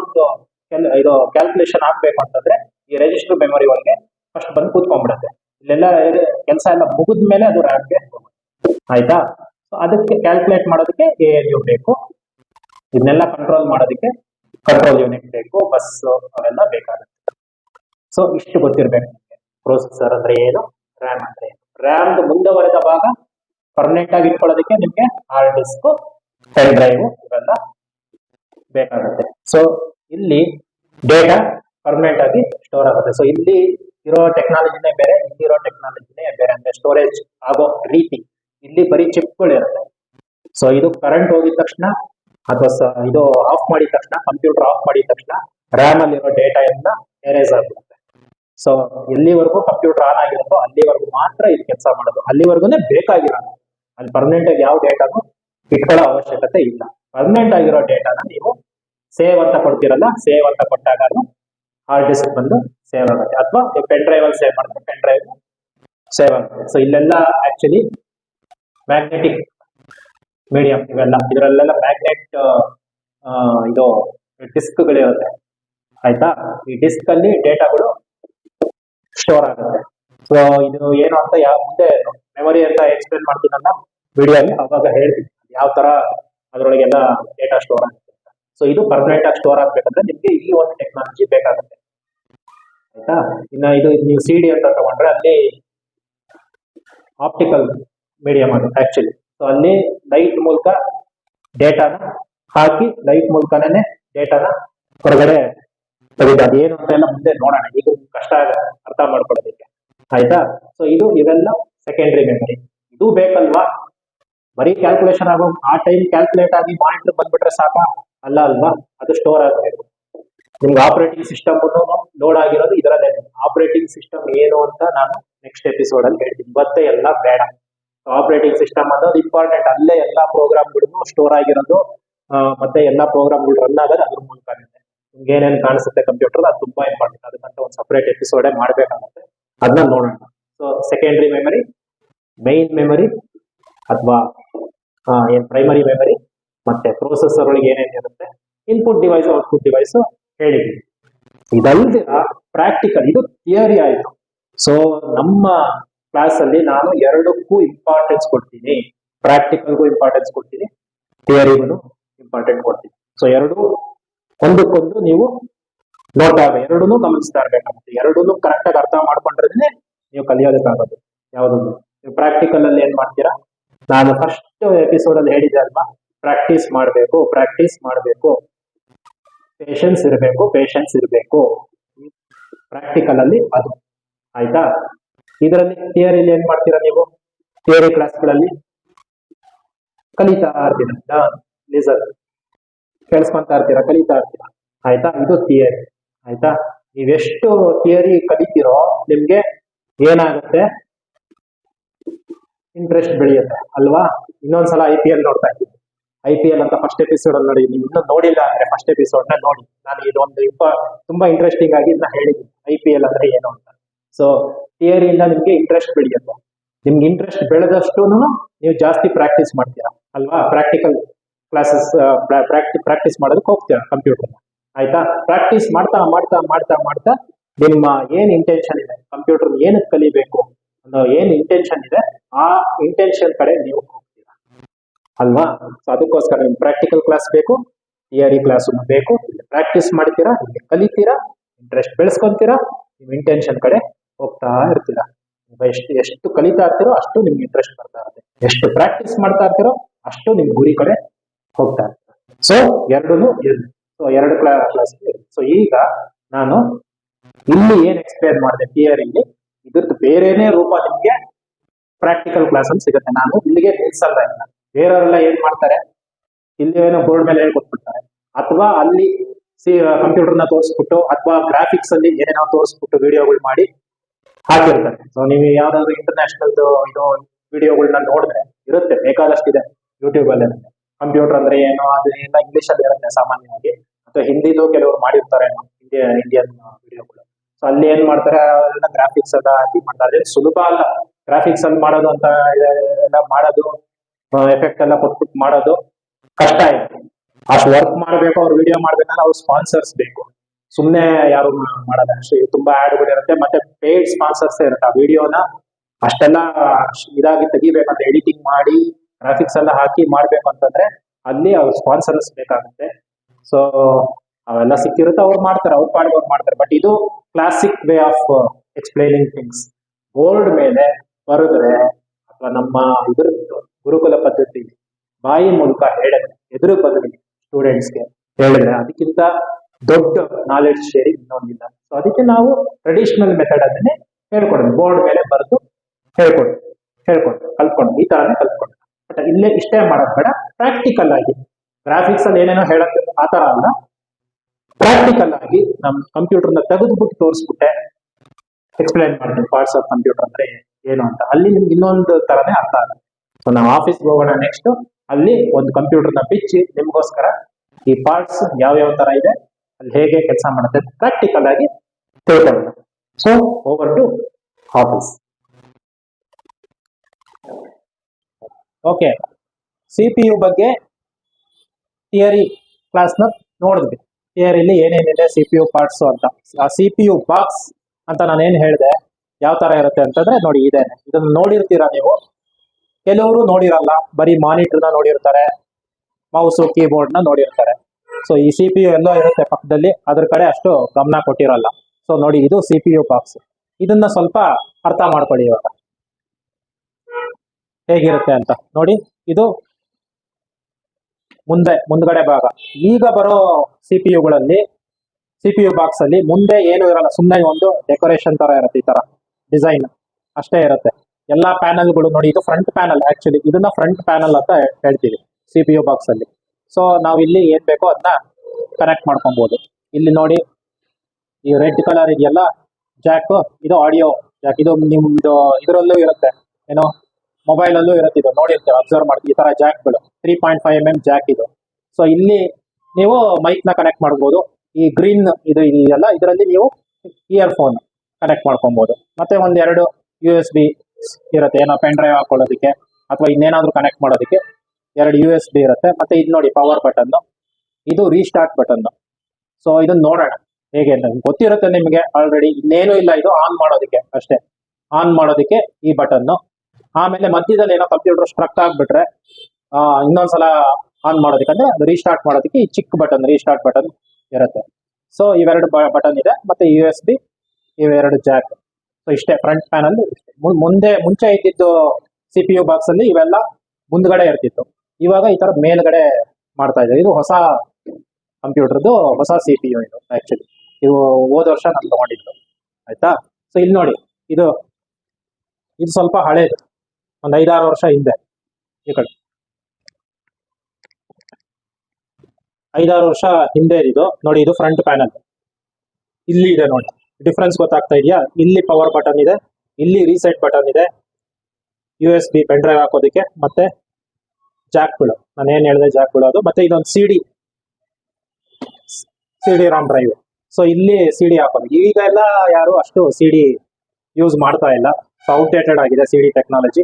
ಒಂದು ಇದು ಕ್ಯಾಲ್ಕುಲೇಷನ್ ಆಗ್ಬೇಕು ಅಂತಂದ್ರೆ ಈ ರಿಜಿಸ್ಟರ್ ಮೆಮೊರಿ ಒಳಗೆ ಫಸ್ಟ್ ಬಂದು ಕೂತ್ಕೊಂಡ್ಬಿಡುತ್ತೆ. ಇಲ್ಲೆಲ್ಲ ಕೆಲಸ ಎಲ್ಲ ಮುಗಿದ್ಮೇಲೆ ಅದು ರ್ಯಾಮ್ಗೆ ಆಯ್ತಾ? ಸೊ ಅದಕ್ಕೆ ಕ್ಯಾಲ್ಕುಲೇಟ್ ಮಾಡೋದಕ್ಕೆ ಎ ಎಲ್ ಯು ಬೇಕು. ಇದನ್ನೆಲ್ಲ ಕಂಟ್ರೋಲ್ ಮಾಡೋದಕ್ಕೆ ಕಂಟ್ರೋಲ್ ಯೂನಿಟ್ ಬೇಕು ಬಸ್ ಅವೆಲ್ಲ ಬೇಕಾಗುತ್ತೆ. ಸೊ ಇಷ್ಟು ಗೊತ್ತಿರ್ಬೇಕು ನಿಮಗೆ. ಪ್ರೊಸೆಸರ್ ಅಂದ್ರೆ ಏನು? ರ್ಯಾಮ್ ಅಂದ್ರೆ ಏನು? ರ್ಯಾಮ್ ಮುಂದುವರೆದ ಭಾಗ ಪರ್ಮನೆಂಟ್ ಆಗಿ ಇಟ್ಕೊಳ್ಳೋದಕ್ಕೆ ನಿಮಗೆ ಹಾರ್ಡ್ ಡಿಸ್ಕ್ ಪೆನ್ ಡ್ರೈವ್ ಇವೆಲ್ಲ ಬೇಕಾಗುತ್ತೆ. ಸೊ ಇಲ್ಲಿ ಡೇಟಾ ಪರ್ಮನೆಂಟ್ ಆಗಿ ಸ್ಟೋರ್ ಆಗುತ್ತೆ. ಸೊ ಇಲ್ಲಿ ಇರೋ ಟೆಕ್ನಾಲಜಿನೇ ಬೇರೆ ಇಲ್ಲಿರೋ ಟೆಕ್ನಾಲಜಿನೇ ಬೇರೆ. ಅಂದ್ರೆ ಸ್ಟೋರೇಜ್ ಆಗೋ ರೀತಿ. ಇಲ್ಲಿ ಬರೀ ಚಿಪ್ಗಳು ಇರುತ್ತೆ. ಸೊ ಇದು ಕರೆಂಟ್ ಹೋಗಿದ ತಕ್ಷಣ ಅಥವಾ ಇದು ಆಫ್ ಮಾಡಿದ ತಕ್ಷಣ ಕಂಪ್ಯೂಟರ್ ಆಫ್ ಮಾಡಿದ ತಕ್ಷಣ ರ್ಯಾಮ್ ಅಲ್ಲಿರೋ ಡೇಟಾ ಎಲ್ಲ ಎರೇಸ್ ಆಗ್ಬಿಡುತ್ತೆ. ಸೊ ಎಲ್ಲಿವರೆಗೂ ಕಂಪ್ಯೂಟರ್ ಆನ್ ಆಗಿರುತ್ತೋ ಅಲ್ಲಿವರೆಗೂ ಮಾತ್ರ ಇದು ಕೆಲಸ ಮಾಡೋದು. ಅಲ್ಲಿವರೆಗೂ ಬೇಕಾಗಿರೋದು. ಅಲ್ಲಿ ಪರ್ಮನೆಂಟ್ ಆಗಿ ಯಾವ ಡೇಟಾನು ಇಟ್ಕೊಳ್ಳೋ ಅವಶ್ಯಕತೆ ಇಲ್ಲ. ಪರ್ಮನೆಂಟ್ ಆಗಿರೋ ಡೇಟಾನ ನೀವು ಸೇವ್ ಅಂತ ಕೊಡ್ತೀರಲ್ಲ ಸೇವ್ ಅಂತ ಕೊಟ್ಟಾಗ ಅದು ಹಾರ್ಡ್ ಡಿಸ್ಕ್ ಬಂದು ಸೇವ್ ಆಗುತ್ತೆ. ಅಥವಾ ಪೆನ್ ಡ್ರೈವ್ ಅಲ್ಲಿ ಸೇವ್ ಮಾಡಿದ್ರೆ ಪೆನ್ ಡ್ರೈವ್ ಸೇವ್ ಆಗುತ್ತೆ. ಸೊ ಇಲ್ಲೆಲ್ಲ ಆಕ್ಚುಲಿ ಮ್ಯಾಗ್ನೆಟಿಕ್ ಮೀಡಿಯಂ ಇವೆಲ್ಲ. ಇದರಲ್ಲೆಲ್ಲ ಮ್ಯಾಗ್ನೆಟ್ ಇದು ಡಿಸ್ಕ್ಗಳಿರುತ್ತೆ ಆಯ್ತಾ? ಈ ಡಿಸ್ಕ್ ಅಲ್ಲಿ ಡೇಟಾಗಳು ಸ್ಟೋರ್ ಆಗುತ್ತೆ. ಸೊ ಇದು ಏನು ಅಂತ ಯಾವ ಮುಂದೆ ಮೆಮೊರಿ ಅಂತ ಎಕ್ಸ್ಪ್ಲೇನ್ ಮಾಡ್ತೀನಲ್ಲ ವಿಡಿಯೋ ಅಲ್ಲಿ ಅವಾಗ ಹೇಳ್ತೀನಿ. ಯಾವ ತರ ಅದರೊಳಗೆಲ್ಲ ಡೇಟಾ ಸ್ಟೋರ್ ಆಗುತ್ತೆ ಸೊ ಇದು ಪರ್ಮನೆಂಟ್ ಆಗಿ ಸ್ಟೋರ್ ಆಗ್ಬೇಕಂದ್ರೆ ನಿಮ್ಗೆ ಈ ಒಂದು ಟೆಕ್ನಾಲಜಿ ಬೇಕಾಗುತ್ತೆ. ಆಯ್ತಾ? ಇನ್ನ ಇದು ನೀವು ಸಿ ಡಿ ಅಂತ ತಗೊಂಡ್ರೆ ಅಲ್ಲಿ ಆಪ್ಟಿಕಲ್ ಮೀಡಿಯಂ ಅದು ಆಕ್ಚುಲಿ ಸೊ ಅಲ್ಲಿ ಲೈಟ್ ಮೂಲಕ ಡೇಟಾನ ಹಾಕಿ ಲೈಟ್ ಮೂಲಕನೇ ಡೇಟಾನ ಹೊರಗಡೆ ತೆಗೆದು, ಅದೇನು ಅಂತ ಎಲ್ಲ ಮುಂದೆ ನೋಡೋಣ. ಈಗ ಕಷ್ಟ ಅರ್ಥ ಮಾಡ್ಕೊಳ್ಳೋದಕ್ಕೆ. ಆಯ್ತಾ? ಸೊ ಇದು ಇದೆಲ್ಲ ಸೆಕೆಂಡರಿ ಮೆಮರಿ ಇದು ಬೇಕಲ್ವಾ? ಬರೀ ಕ್ಯಾಲ್ಕುಲೇಷನ್ ಆಗೋ ಆ ಟೈಮ್ ಕ್ಯಾಲ್ಕುಲೇಟ್ ಆಗಿ ಮಾನಿಟರ್ ಬಂದ್ಬಿಟ್ರೆ ಸಾಕ? ಅಲ್ಲ ಅಲ್ವಾ? ಅದು ಸ್ಟೋರ್ ಆಗಬೇಕು. ನಿಮ್ಗೆ ಆಪರೇಟಿಂಗ್ ಸಿಸ್ಟಮ್ ಲೋಡ್ ಆಗಿರೋದು ಇದರಲ್ಲೇ. ಆಪರೇಟಿಂಗ್ ಸಿಸ್ಟಮ್ ಏನು ಅಂತ ನಾನು ನೆಕ್ಸ್ಟ್ ಎಪಿಸೋಡ್ ಅಲ್ಲಿ ಹೇಳ್ತೀನಿ. ಮತ್ತೆ ಎಲ್ಲ ಬೇಡ. ಆಪರೇಟಿಂಗ್ ಸಿಸ್ಟಮ್ ಅನ್ನೋದು ಇಂಪಾರ್ಟೆಂಟ್ ಅಲ್ಲೇ ಎಲ್ಲಾ ಪ್ರೋಗ್ರಾಮ್ಗಳನ್ನು ಸ್ಟೋರ್ ಆಗಿರೋದು ಮತ್ತೆ ಎಲ್ಲಾ ಪ್ರೋಗ್ರಾಮ್ಗಳು ರನ್ ಆಗೋದು ಅದ್ರ ಮೂಲಕ ನಿಮ್ಗೆ ಏನೇನು ಕಾಣಿಸುತ್ತೆ ಕಂಪ್ಯೂಟರ್ ಅದು ತುಂಬಾ ಇಂಪಾರ್ಟೆಂಟ್ ಅದಕ್ಕಂತ ಒಂದು ಸಪರೇಟ್ ಎಪಿಸೋಡೇ ಮಾಡ್ಬೇಕಾಗುತ್ತೆ. ಅದನ್ನ ನೋಡೋಣ. So secondary memory main memory ಅಥವಾ ಏನ್ ಪ್ರೈಮರಿ ಮೆಮರಿ ಮತ್ತೆ ಪ್ರೊಸೆಸರ್ ಒಳಗೆ ಏನೇನಿರುತ್ತೆ ಇನ್ಪುಟ್ ಡಿವೈಸ್ ಔಟ್ಪುಟ್ ಡಿವೈಸ್ ಹೇಳಿದ್ವಿ. ಇದಲ್ದಿರ ಪ್ರಾಕ್ಟಿಕಲ್ ಇದು ಥಿಯರಿ ಆಯಿತು. ಸೊ ನಮ್ಮ ಕ್ಲಾಸ್ ಅಲ್ಲಿ ನಾನು ಎರಡಕ್ಕೂ ಇಂಪಾರ್ಟೆನ್ಸ್ ಕೊಡ್ತೀನಿ. ಪ್ರಾಕ್ಟಿಕಲ್ಗೂ ಇಂಪಾರ್ಟೆನ್ಸ್ ಕೊಡ್ತೀನಿ. ಥಿಯರಿಗೂ ಇಂಪಾರ್ಟೆಂಟ್ ಕೊಡ್ತೀನಿ. ಸೊ ಎರಡು ಒಂದಕ್ಕೊಂದು ನೀವು ನೋಡ್ತಾ ಇರ್ಬೇಕು. ಎರಡೂ ಗಮನಿಸ್ತಾ ಇರ್ಬೇಕಾಗುತ್ತೆ. ಎರಡನ್ನೂ ಕರೆಕ್ಟ್ ಆಗಿ ಅರ್ಥ ಮಾಡ್ಕೊಂಡ್ರೆ ನೀವು ಕಲಿಯೋದಕ್ಕಾಗೋದು. ಯಾವ್ದೊಂದು. ನೀವು ಪ್ರಾಕ್ಟಿಕಲ್ ಅಲ್ಲಿ ಏನ್ ಮಾಡ್ತೀರಾ? ನಾನು ಫಸ್ಟ್ ಎಪಿಸೋಡ್ ಅಲ್ಲಿ ಹೇಳಿದೆ ಅಲ್ವಾ? ಪ್ರಾಕ್ಟೀಸ್ ಮಾಡಬೇಕು ಪ್ರಾಕ್ಟೀಸ್ ಮಾಡಬೇಕು. ಪೇಷನ್ಸ್ ಇರಬೇಕು ಪೇಷನ್ಸ್ ಇರಬೇಕು. ಪ್ರಾಕ್ಟಿಕಲ್ ಅಲ್ಲಿ ಅದು. ಆಯ್ತಾ? ಇದರಲ್ಲಿ ಥಿಯರಿಯಲ್ಲಿ ಏನ್ ಮಾಡ್ತೀರಾ ನೀವು? ಥಿಯರಿ ಕ್ಲಾಸ್ಗಳಲ್ಲಿ ಕಲಿತಾ ಇರ್ತೀರಾ ಕೇಳಿಸ್ಕೊಂತಾ ಇರ್ತೀರಾ ಕಲಿತಾ ಇರ್ತೀರಾ ಆಯ್ತಾ? ಇದು ಥಿಯರಿ ಆಯ್ತಾ? ನೀವೆಷ್ಟು ಥಿಯರಿ ಕಲಿತೀರೋ ನಿಮ್ಗೆ ಏನಾಗುತ್ತೆ? ಇಂಟ್ರೆಸ್ಟ್ ಬೆಳೆಯುತ್ತೆ. ಅಲ್ವಾ? ಇನ್ನೊಂದ್ಸಲ ಐ ಪಿ ಎಲ್ ನೋಡ್ತಾ ಇದ್ದೀನಿ. ಐ ಪಿ ಎಲ್ ಅಂತ ಫಸ್ಟ್ ಎಪಿಸೋಡ್ ಅಲ್ಲಿ ನೋಡಿ. ನೀವು ಇನ್ನೂ ನೋಡಿಲ್ಲ ಅಂದ್ರೆ ಫಸ್ಟ್ ಎಪಿಸೋಡ್ ನೋಡಿ. ನಾನು ಇದೊಂದು ತುಂಬಾ ಇಂಟ್ರೆಸ್ಟಿಂಗ್ ಆಗಿ ಇದನ್ನ ಹೇಳಿದ್ದೀನಿ. ಐ ಪಿ ಎಲ್ ಅಂದ್ರೆ ಏನು ಅಂತ. ಸೊ ಥಿಯರಿಯಿಂದ ನಿಮ್ಗೆ ಇಂಟ್ರೆಸ್ಟ್ ಬೆಳೆಯುತ್ತೆ. ನಿಮ್ಗೆ ಇಂಟ್ರೆಸ್ಟ್ ಬೆಳೆದಷ್ಟು ನೀವು ಜಾಸ್ತಿ ಪ್ರಾಕ್ಟೀಸ್ ಮಾಡ್ತೀರಾ, ಅಲ್ವಾ? ಪ್ರಾಕ್ಟಿಕಲ್ ಕ್ಲಾಸಸ್ ಪ್ರಾಕ್ಟೀಸ್ ಮಾಡೋದಕ್ಕೆ ಹೋಗ್ತೀರಾ ಕಂಪ್ಯೂಟರ್ ಆಯ್ತಾ? ಪ್ರಾಕ್ಟೀಸ್ ಮಾಡ್ತಾ ಮಾಡ್ತಾ ಮಾಡ್ತಾ ಮಾಡ್ತಾ ನಿಮ್ಮ ಏನ್ ಇಂಟೆನ್ಷನ್ ಇದೆ ಕಂಪ್ಯೂಟರ್ ಏನಕ್ಕೆ ಕಲಿಬೇಕು ಅನ್ನೋ ಏನ್ ಇಂಟೆನ್ಷನ್ ಇದೆ, ಆ ಇಂಟೆನ್ಷನ್ ಕಡೆ ನೀವು ಹೋಗ್ತೀರಾ. ಅಲ್ವಾ? ಸೊ ಅದಕ್ಕೋಸ್ಕರ ನಿಮ್ಗೆ ಪ್ರಾಕ್ಟಿಕಲ್ ಕ್ಲಾಸ್ ಬೇಕು ಥಿಯರಿ ಕ್ಲಾಸ್ ಬೇಕು. ಪ್ರಾಕ್ಟೀಸ್ ಮಾಡ್ತೀರಾ ಕಲಿತೀರಾ ಇಂಟ್ರೆಸ್ಟ್ ಬೆಳೆಸ್ಕೊಂತೀರಾ ನಿಮ್ ಇಂಟೆನ್ಷನ್ ಕಡೆ ಹೋಗ್ತಾ ಇರ್ತೀರಾ? ನೀವು ಎಷ್ಟು ಎಷ್ಟು ಕಲಿತಾ ಇರ್ತೀರೋ ಅಷ್ಟು ನಿಮ್ಗೆ ಇಂಟ್ರೆಸ್ಟ್ ಬರ್ತಾ ಇರುತ್ತೆ. ಎಷ್ಟು ಪ್ರಾಕ್ಟೀಸ್ ಮಾಡ್ತಾ ಇರ್ತೀರೋ ಅಷ್ಟು ನಿಮ್ ಗುರಿ ಕಡೆ ಹೋಗ್ತಾ ಇರ್ತೀರ ಸೊ ಎರಡೂ ಸೊ ಎರಡು ಕ್ಲಾ ಕ್ಲಾಸ್ ಸೊ ಈಗ ನಾನು ಇಲ್ಲಿ ಏನ್ ಎಕ್ಸ್ಪ್ಲೇನ್ ಮಾಡಿದೆ ಥಿಯರಿಲಿ ಇದ್ರದ್ದು ಬೇರೆನೇ ರೂಪ ನಿಮ್ಗೆ ಪ್ರಾಕ್ಟಿಕಲ್ ಕ್ಲಾಸ್ ಅಲ್ಲಿ ಸಿಗುತ್ತೆ. ನಾನು ಇಲ್ಲಿಗೆ ನಿಲ್ಸಲ್ಲ ಇಲ್ಲ ಬೇರೆಯವರೆಲ್ಲ ಏನ್ ಮಾಡ್ತಾರೆ? ಇಲ್ಲಿ ಏನೋ ಬೋರ್ಡ್ ಮೇಲೆ ಹೇಳ್ಕೊಟ್ಬಿಡ್ತಾರೆ. ಅಥವಾ ಅಲ್ಲಿ ಸಿ ಕಂಪ್ಯೂಟರ್ನ ತೋರಿಸ್ಬಿಟ್ಟು ಅಥವಾ ಗ್ರಾಫಿಕ್ಸ್ ಅಲ್ಲಿ ಏನೇನೋ ತೋರಿಸ್ಬಿಟ್ಟು ವಿಡಿಯೋಗಳು ಮಾಡಿ ಹಾಕಿರ್ತಾರೆ ಸೊ ನೀವು ಯಾವ್ದಾದ್ರು ಇಂಟರ್ನ್ಯಾಷನಲ್ ಇದು ವಿಡಿಯೋಗಳನ್ನ ನೋಡಿದ್ರೆ ಇರುತ್ತೆ, ಬೇಕಾದಷ್ಟಿದೆ ಯೂಟ್ಯೂಬ್ ಅಲ್ಲಿ. ಕಂಪ್ಯೂಟರ್ ಅಂದ್ರೆ ಏನು ಅದು ಎಲ್ಲ ಇಂಗ್ಲಿಷ್ ಅಲ್ಲಿ ಇರುತ್ತೆ ಸಾಮಾನ್ಯವಾಗಿ. ಅಥವಾ ಹಿಂದಿದು ಕೆಲವರು ಮಾಡಿರ್ತಾರೆ ಇಂಡಿಯಾ ಇಂಡಿಯನ್ ವಿಡಿಯೋಗಳು ಸೊ ಅಲ್ಲಿ ಏನ್ ಮಾಡ್ತಾರೆ ಅದನ್ನ ಗ್ರಾಫಿಕ್ಸ್ ಎಲ್ಲ ಹಾಕಿ ಮಾಡ್ತಾರೆ. ಸುಲಭ ಅಲ್ಲ. ಗ್ರಾಫಿಕ್ಸ್ ಅಲ್ಲಿ ಮಾಡೋದು ಅಂತ ಇದೆ- ಎಲ್ಲ ಮಾಡೋದು ಎಫೆಕ್ಟ್ ಎಲ್ಲ ಕೊಟ್ಬಿಟ್ಟು ಮಾಡೋದು ಕಷ್ಟ ಆಯ್ತು. ಅಷ್ಟು ವರ್ಕ್ ಮಾಡ್ಬೇಕು, ಅವ್ರು ವಿಡಿಯೋ ಮಾಡ್ಬೇಕಂದ್ರೆ ಅವ್ರು ಸ್ಪಾನ್ಸರ್ಸ್ ಬೇಕು. ಸುಮ್ನೆ ಯಾರು ಮಾಡಲ್ಲ. ಅಷ್ಟೇ ತುಂಬಾ ಆಡ್ಗಳು ಇರುತ್ತೆ. ಮತ್ತೆ ಪೇಡ್ ಸ್ಪಾನ್ಸರ್ಸ್ ಇರುತ್ತೆ. ಆ ವಿಡಿಯೋನ ಅಷ್ಟೆಲ್ಲ ಇದಾಗಿ ಅಂತ ಎಡಿಟಿಂಗ್ ಮಾಡಿ ಗ್ರಾಫಿಕ್ಸ್ ಎಲ್ಲ ಹಾಕಿ ಮಾಡ್ಬೇಕು ಅಂತಂದ್ರೆ ಅಲ್ಲಿ ಅವ್ರು ಸ್ಪಾನ್ಸರ್ಸ್ ಬೇಕಾಗುತ್ತೆ. ಸೊ ಅವೆಲ್ಲ ಸಿಕ್ಕಿರುತ್ತೆ. ಅವ್ರು ಮಾಡ್ತಾರೆ. ಅವ್ರು ಅವ್ರು ಮಾಡ್ತಾರೆ. ಬಟ್ ಇದು classic way of explaining things board ಮೇಲೆ ಬರೆದ್ರೆ ಅಥವಾ ನಮ್ಮ ಇದ್ರ ಗುರುಕುಲ ಪದ್ಧತಿ, ಬಾಯಿ ಮೂಲಕ ಹೇಳಿದ್ರೆ ಎದುರು ಬದಲಿ ಸ್ಟೂಡೆಂಟ್ಸ್ಗೆ ಹೇಳಿದ್ರೆ, ಅದಕ್ಕಿಂತ ದೊಡ್ಡ ನಾಲೆಡ್ಜ್ ಶೇರಿಂಗ್ ಇನ್ನೊಂದಿಲ್ಲ ಸೊ ಅದಕ್ಕೆ ನಾವು ಟ್ರೆಡಿಷನಲ್ ಮೆಥಡ್ ಅದನ್ನೇ ಹೇಳ್ಕೊಡೋದು. ಬೋರ್ಡ್ ಮೇಲೆ ಬರೆದು ಹೇಳ್ಕೊಡು, ಹೇಳ್ಕೊಂಡು ಕಲ್ತ್ಕೊಂಡು ಈ ತರನೇ ಕಲ್ತ್ಕೊಂಡು ಬಟ್ ಇಲ್ಲೇ ಇಷ್ಟೇ ಮಾಡೋದ್ ಬೇಡ. ಪ್ರಾಕ್ಟಿಕಲ್ ಆಗಿ. ಗ್ರಾಫಿಕ್ಸ್ ಅಲ್ಲಿ ಏನೇನೋ ಹೇಳೋದು ಆ ತರ ಅಲ್ಲ. ಪ್ರಾಕ್ಟಿಕಲ್ ಆಗಿ ನಮ್ ಕಂಪ್ಯೂಟರ್ನ ತೆಗೆದ್ಬಿಟ್ಟು ತೋರಿಸ್ಬಿಟ್ಟೆ. ಎಕ್ಸ್ಪ್ಲೈನ್ ಮಾಡ್ತೀನಿ ಪಾರ್ಟ್ಸ್ ಆಫ್ ಕಂಪ್ಯೂಟರ್ ಅಂದ್ರೆ ಏನು ಅಂತ. ಅಲ್ಲಿ ನಿಮ್ಗೆ ಇನ್ನೊಂದು ತರನೇ ಅರ್ಥ ಆಗುತ್ತೆ. ಸೊ ನಾವು ಆಫೀಸ್ಗೆ ಹೋಗೋಣ ನೆಕ್ಸ್ಟ್ ಅಲ್ಲಿ ಒಂದು ಕಂಪ್ಯೂಟರ್ನ ಬಿಚ್ಚಿ ನಿಮ್ಗೋಸ್ಕರ ಈ ಪಾರ್ಟ್ಸ್ ಯಾವ್ಯಾವ ಯಾವ ತರ ಇದೆ. ಅಲ್ಲಿ ಹೇಗೆ ಕೆಲಸ ಮಾಡುತ್ತೆ ಪ್ರಾಕ್ಟಿಕಲ್ ಆಗಿ ತಿಳ್ಕೊಳ್ಳೋಣ. So over to office okay C P U ಬಗ್ಗೆ ಥಿಯರಿ ಕ್ಲಾಸ್ನ ನೋಡಿದ್ವಿ. ಥಿಯರಿಲಿ ಏನೇನಿದೆ ಸಿ ಪಿ ಯು ಪಾರ್ಟ್ಸ್ ಅಂತ. ಆ ಸಿ ಪಿ ಯು ಬಾಕ್ಸ್ ಅಂತ ನಾನು ಏನು ಹೇಳಿದೆ, ಯಾವ ತರ ಇರುತ್ತೆ ಅಂತಂದ್ರೆ ನೋಡಿ ಇದೆ ಇದನ್ನ ನೋಡಿರ್ತೀರಾ ನೀವು? ಕೆಲವರು ನೋಡಿರಲ್ಲ. ಬರೀ ಮಾನಿಟರ್ನ ನೋಡಿರ್ತಾರೆ ಮೌಸು ಕೀಬೋರ್ಡ್ನ ನೋಡಿರ್ತಾರೆ. ಸೊ ಈ ಸಿ ಪಿ ಯು ಎಲ್ಲೋ ಇರುತ್ತೆ ಪಕ್ಕದಲ್ಲಿ, ಅದ್ರ ಕಡೆ ಅಷ್ಟು ಗಮನ ಕೊಟ್ಟಿರಲ್ಲ. ಸೊ ನೋಡಿ, ಇದು ಸಿ ಪಿ ಯು ಬಾಕ್ಸ್ ಇದನ್ನ ಸ್ವಲ್ಪ ಅರ್ಥ ಮಾಡ್ಕೊಳ್ಳಿ ಇವಾಗ. ಹೇಗಿರುತ್ತೆ ಅಂತ. ನೋಡಿ, ಇದು ಮುಂದೆ, ಮುಂದ್ಗಡೆ ಭಾಗ. ಈಗ ಬರೋ ಸಿ ಪಿ ಯುಗಳಲ್ಲಿ ಸಿ ಪಿ ಯು ಬಾಕ್ಸ್ ಅಲ್ಲಿ ಮುಂದೆ ಏನು ಇರಲ್ಲ ಸುಮ್ಮನೆ ಒಂದು ಡೆಕೋರೇಷನ್ ತರ ಇರುತ್ತೆ ಈ ತರ. ಡಿಸೈನ್ ಅಷ್ಟೇ ಇರುತ್ತೆ. ಎಲ್ಲಾ ಪ್ಯಾನಲ್ಗಳು ನೋಡಿ, ಇದು ಫ್ರಂಟ್ ಪ್ಯಾನಲ್ ಆಕ್ಚುಲಿ ಇದನ್ನ ಫ್ರಂಟ್ ಪ್ಯಾನಲ್ ಅಂತ ಹೇಳ್ತೀವಿ ಸಿ ಪಿ ಯು ಬಾಕ್ಸ್ ಅಲ್ಲಿ. ಸೊ ನಾವು ಇಲ್ಲಿ ಏನ್ ಬೇಕೋ ಅದನ್ನ ಕನೆಕ್ಟ್ ಮಾಡ್ಕೊಬಹುದು ಇಲ್ಲಿ ನೋಡಿ, ಈ ರೆಡ್ ಕಲರ್ ಇದೆಯಲ್ಲ ಜಾಕ್ ಇದು ಆಡಿಯೋ ಜಾಕ್ ಇದು ನಿಮ್ದು ಇದರಲ್ಲೂ ಇರುತ್ತೆ. ಏನೋ? ಮೊಬೈಲ್ ಅಲ್ಲೂ ಇರುತ್ತೆ ಇದು. ನೋಡಿರ್ತೇವೆ ಅಬ್ಸರ್ವ್ ಮಾಡ್ತೀವಿ ಈ ತರ ಜಾಕ್ಗಳು three point five M M jack ಇದು. ಸೊ ಇಲ್ಲಿ ನೀವು ಮೈಕ್ನ ಕನೆಕ್ಟ್ ಮಾಡ್ಬೋದು. ಈ ಗ್ರೀನ್ ಇದು ಇದೆಯಲ್ಲ, ಇದರಲ್ಲಿ ನೀವು ಇಯರ್ ಫೋನ್ ಕನೆಕ್ಟ್ ಮಾಡ್ಕೊಬಹುದು ಮತ್ತೆ ಒಂದೆರಡು ಯು ಎಸ್ ಬಿ ಇರುತ್ತೆ. ಏನೋ ಪೆನ್ ಡ್ರೈವ್ ಹಾಕೊಳ್ಳೋದಕ್ಕೆ, ಅಥವಾ ಇನ್ನೇನಾದ್ರೂ ಕನೆಕ್ಟ್ ಮಾಡೋದಕ್ಕೆ. ಎರಡು ಯು ಎಸ್ ಬಿ ಇರುತ್ತೆ. ಮತ್ತೆ ಇದು ನೋಡಿ ಪವರ್ ಬಟನ್ ಇದು ರೀಸ್ಟಾರ್ಟ್ ಬಟನ್ ಸೊ ಇದನ್ನ ನೋಡೋಣ. ಹೇಗೆ ಗೊತ್ತಿರುತ್ತೆ ನಿಮಗೆ ಆಲ್ರೆಡಿ ಇನ್ನೇನು ಇಲ್ಲ, ಇದು ಆನ್ ಮಾಡೋದಕ್ಕೆ ಅಷ್ಟೇ. ಆನ್ ಮಾಡೋದಕ್ಕೆ ಈ ಬಟನ್ ಆಮೇಲೆ ಮಧ್ಯದಲ್ಲಿ ಏನೋ ಕಂಪ್ಯೂಟರ್ ಸ್ಟ್ರಕ್ ಆಗ್ಬಿಟ್ರೆ ಇನ್ನೊಂದ್ಸಲ ಆನ್ ಮಾಡೋದಕ್ಕೆ ಅಂದ್ರೆ ಅದು ರೀಸ್ಟಾರ್ಟ್ ಮಾಡೋದಕ್ಕೆ ಈ ಚಿಕ್ಕ ಬಟನ್ ರೀಸ್ಟಾರ್ಟ್ ಬಟನ್ ಇರುತ್ತೆ. ಸೊ ಇವೆರಡು ಬಟನ್ ಇದೆ. ಮತ್ತೆ ಯು ಎಸ್ ಬಿ ಇವೆರಡು ಜಾಕ್ ಸೊ ಇಷ್ಟೇ ಫ್ರಂಟ್ ಪ್ಯಾನಲ್ ಮುಂದೆ, ಮುಂಚೆ ಇದ್ದಿದ್ದು ಸಿ ಪಿ ಯು ಬಾಕ್ಸ್ ಅಲ್ಲಿ ಇವೆಲ್ಲ ಮುಂದ್ಗಡೆ ಇರ್ತಿತ್ತು. ಇವಾಗ ಈ ತರ ಮೇಲ್ಗಡೆ ಮಾಡ್ತಾ ಇದ್ದಾರೆ. ಇದು ಹೊಸ ಕಂಪ್ಯೂಟರ್ದು, ಹೊಸ ಸಿ ಪಿ ಯು ಇದು ಆಕ್ಚುಲಿ ಇದು ಹೋದ ವರ್ಷ ನಾನು ತಗೊಂಡಿದ್ದು. ಆಯ್ತಾ? ಸೊ ಇಲ್ಲಿ ನೋಡಿ, ಇದು ಇದು ಸ್ವಲ್ಪ ಹಳೇದು. ಒಂದು ಐದಾರು ವರ್ಷ ಹಿಂದೆ. ಈ ಕಡೆ. ಐದಾರು ವರ್ಷ ಹಿಂದೆ ಇದು. ನೋಡಿ, ಇದು ಫ್ರಂಟ್ ಪ್ಯಾನಲ್. ಇಲ್ಲಿ ಇದೆ ನೋಡಿ. ಡಿಫ್ರೆನ್ಸ್ ಗೊತ್ತಾಗ್ತಾ ಇದೆಯಾ? ಇಲ್ಲಿ ಪವರ್ ಬಟನ್ ಇದೆ. ಇಲ್ಲಿ ರೀಸೆಟ್ ಬಟನ್ ಇದೆ. U S B pen drive ಹಾಕೋದಕ್ಕೆ. ಮತ್ತೆ ಜಾಕ್ಗಳು ನಾನು ಏನ್ ಹೇಳಿದೆ ಜಾಕ್ಗಳು ಅದು ಮತ್ತೆ ಇದೊಂದು C D C D ROM drive. So ಇಲ್ಲಿ ಸಿ ಡಿ ಹಾಕೋದು. ಈಗ ಎಲ್ಲ ಯಾರು ಅಷ್ಟು ಸಿ ಡಿ ಯೂಸ್ ಮಾಡ್ತಾ ಇಲ್ಲ. ಸೊ ಔಟ್ಡೇಟೆಡ್ ಆಗಿದೆ ಸಿ ಡಿ ಟೆಕ್ನಾಲಜಿ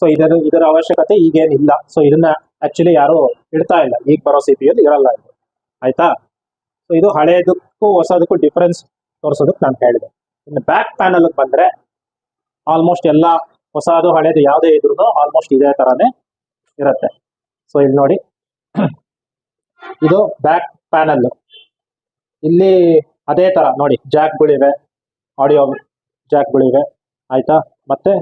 ಸೊ ಇದರ ಇದರ ಅವಶ್ಯಕತೆ ಈಗೇನಿಲ್ಲ ಸೊ ಇದನ್ನ ಆಕ್ಚುಲಿ ಯಾರು ಇಡ್ತಾ ಇಲ್ಲ. ಈಗ ಬರೋ ಸಿ ಪಿ ಇರಲ್ಲ ಇದು. ಆಯ್ತಾ? ಸೊ ಇದು ಹಳೆಯದಕ್ಕೂ ಹೊಸದಕ್ಕೂ ಡಿಫರೆನ್ಸ್ ತೋರಿಸೋದಕ್ಕೆ ನಾನು ಹೇಳಿದೆ. ಇನ್ನು ಬ್ಯಾಕ್ ಪ್ಯಾನಲ್ ಬಂದ್ರೆ ಆಲ್ಮೋಸ್ಟ್ ಎಲ್ಲ ಹೊಸದು ಹಳೇದು ಯಾವುದೇ ಇದ್ರು ಆಲ್ಮೋಸ್ಟ್ ಇದೇ ತರಾನೇ ಇರುತ್ತೆ. ಸೊ ಇಲ್ಲಿ ನೋಡಿ. ಇದು ಬ್ಯಾಕ್ ಪ್ಯಾನಲ್ ಇಲ್ಲಿ ಅದೇ ತರ ನೋಡಿ ಜಾಕ್ಗಳಿವೆ ಆಡಿಯೋ ಜಾಕ್ಗಳಿವೆ ಆಯ್ತಾ? ಮತ್ತೆ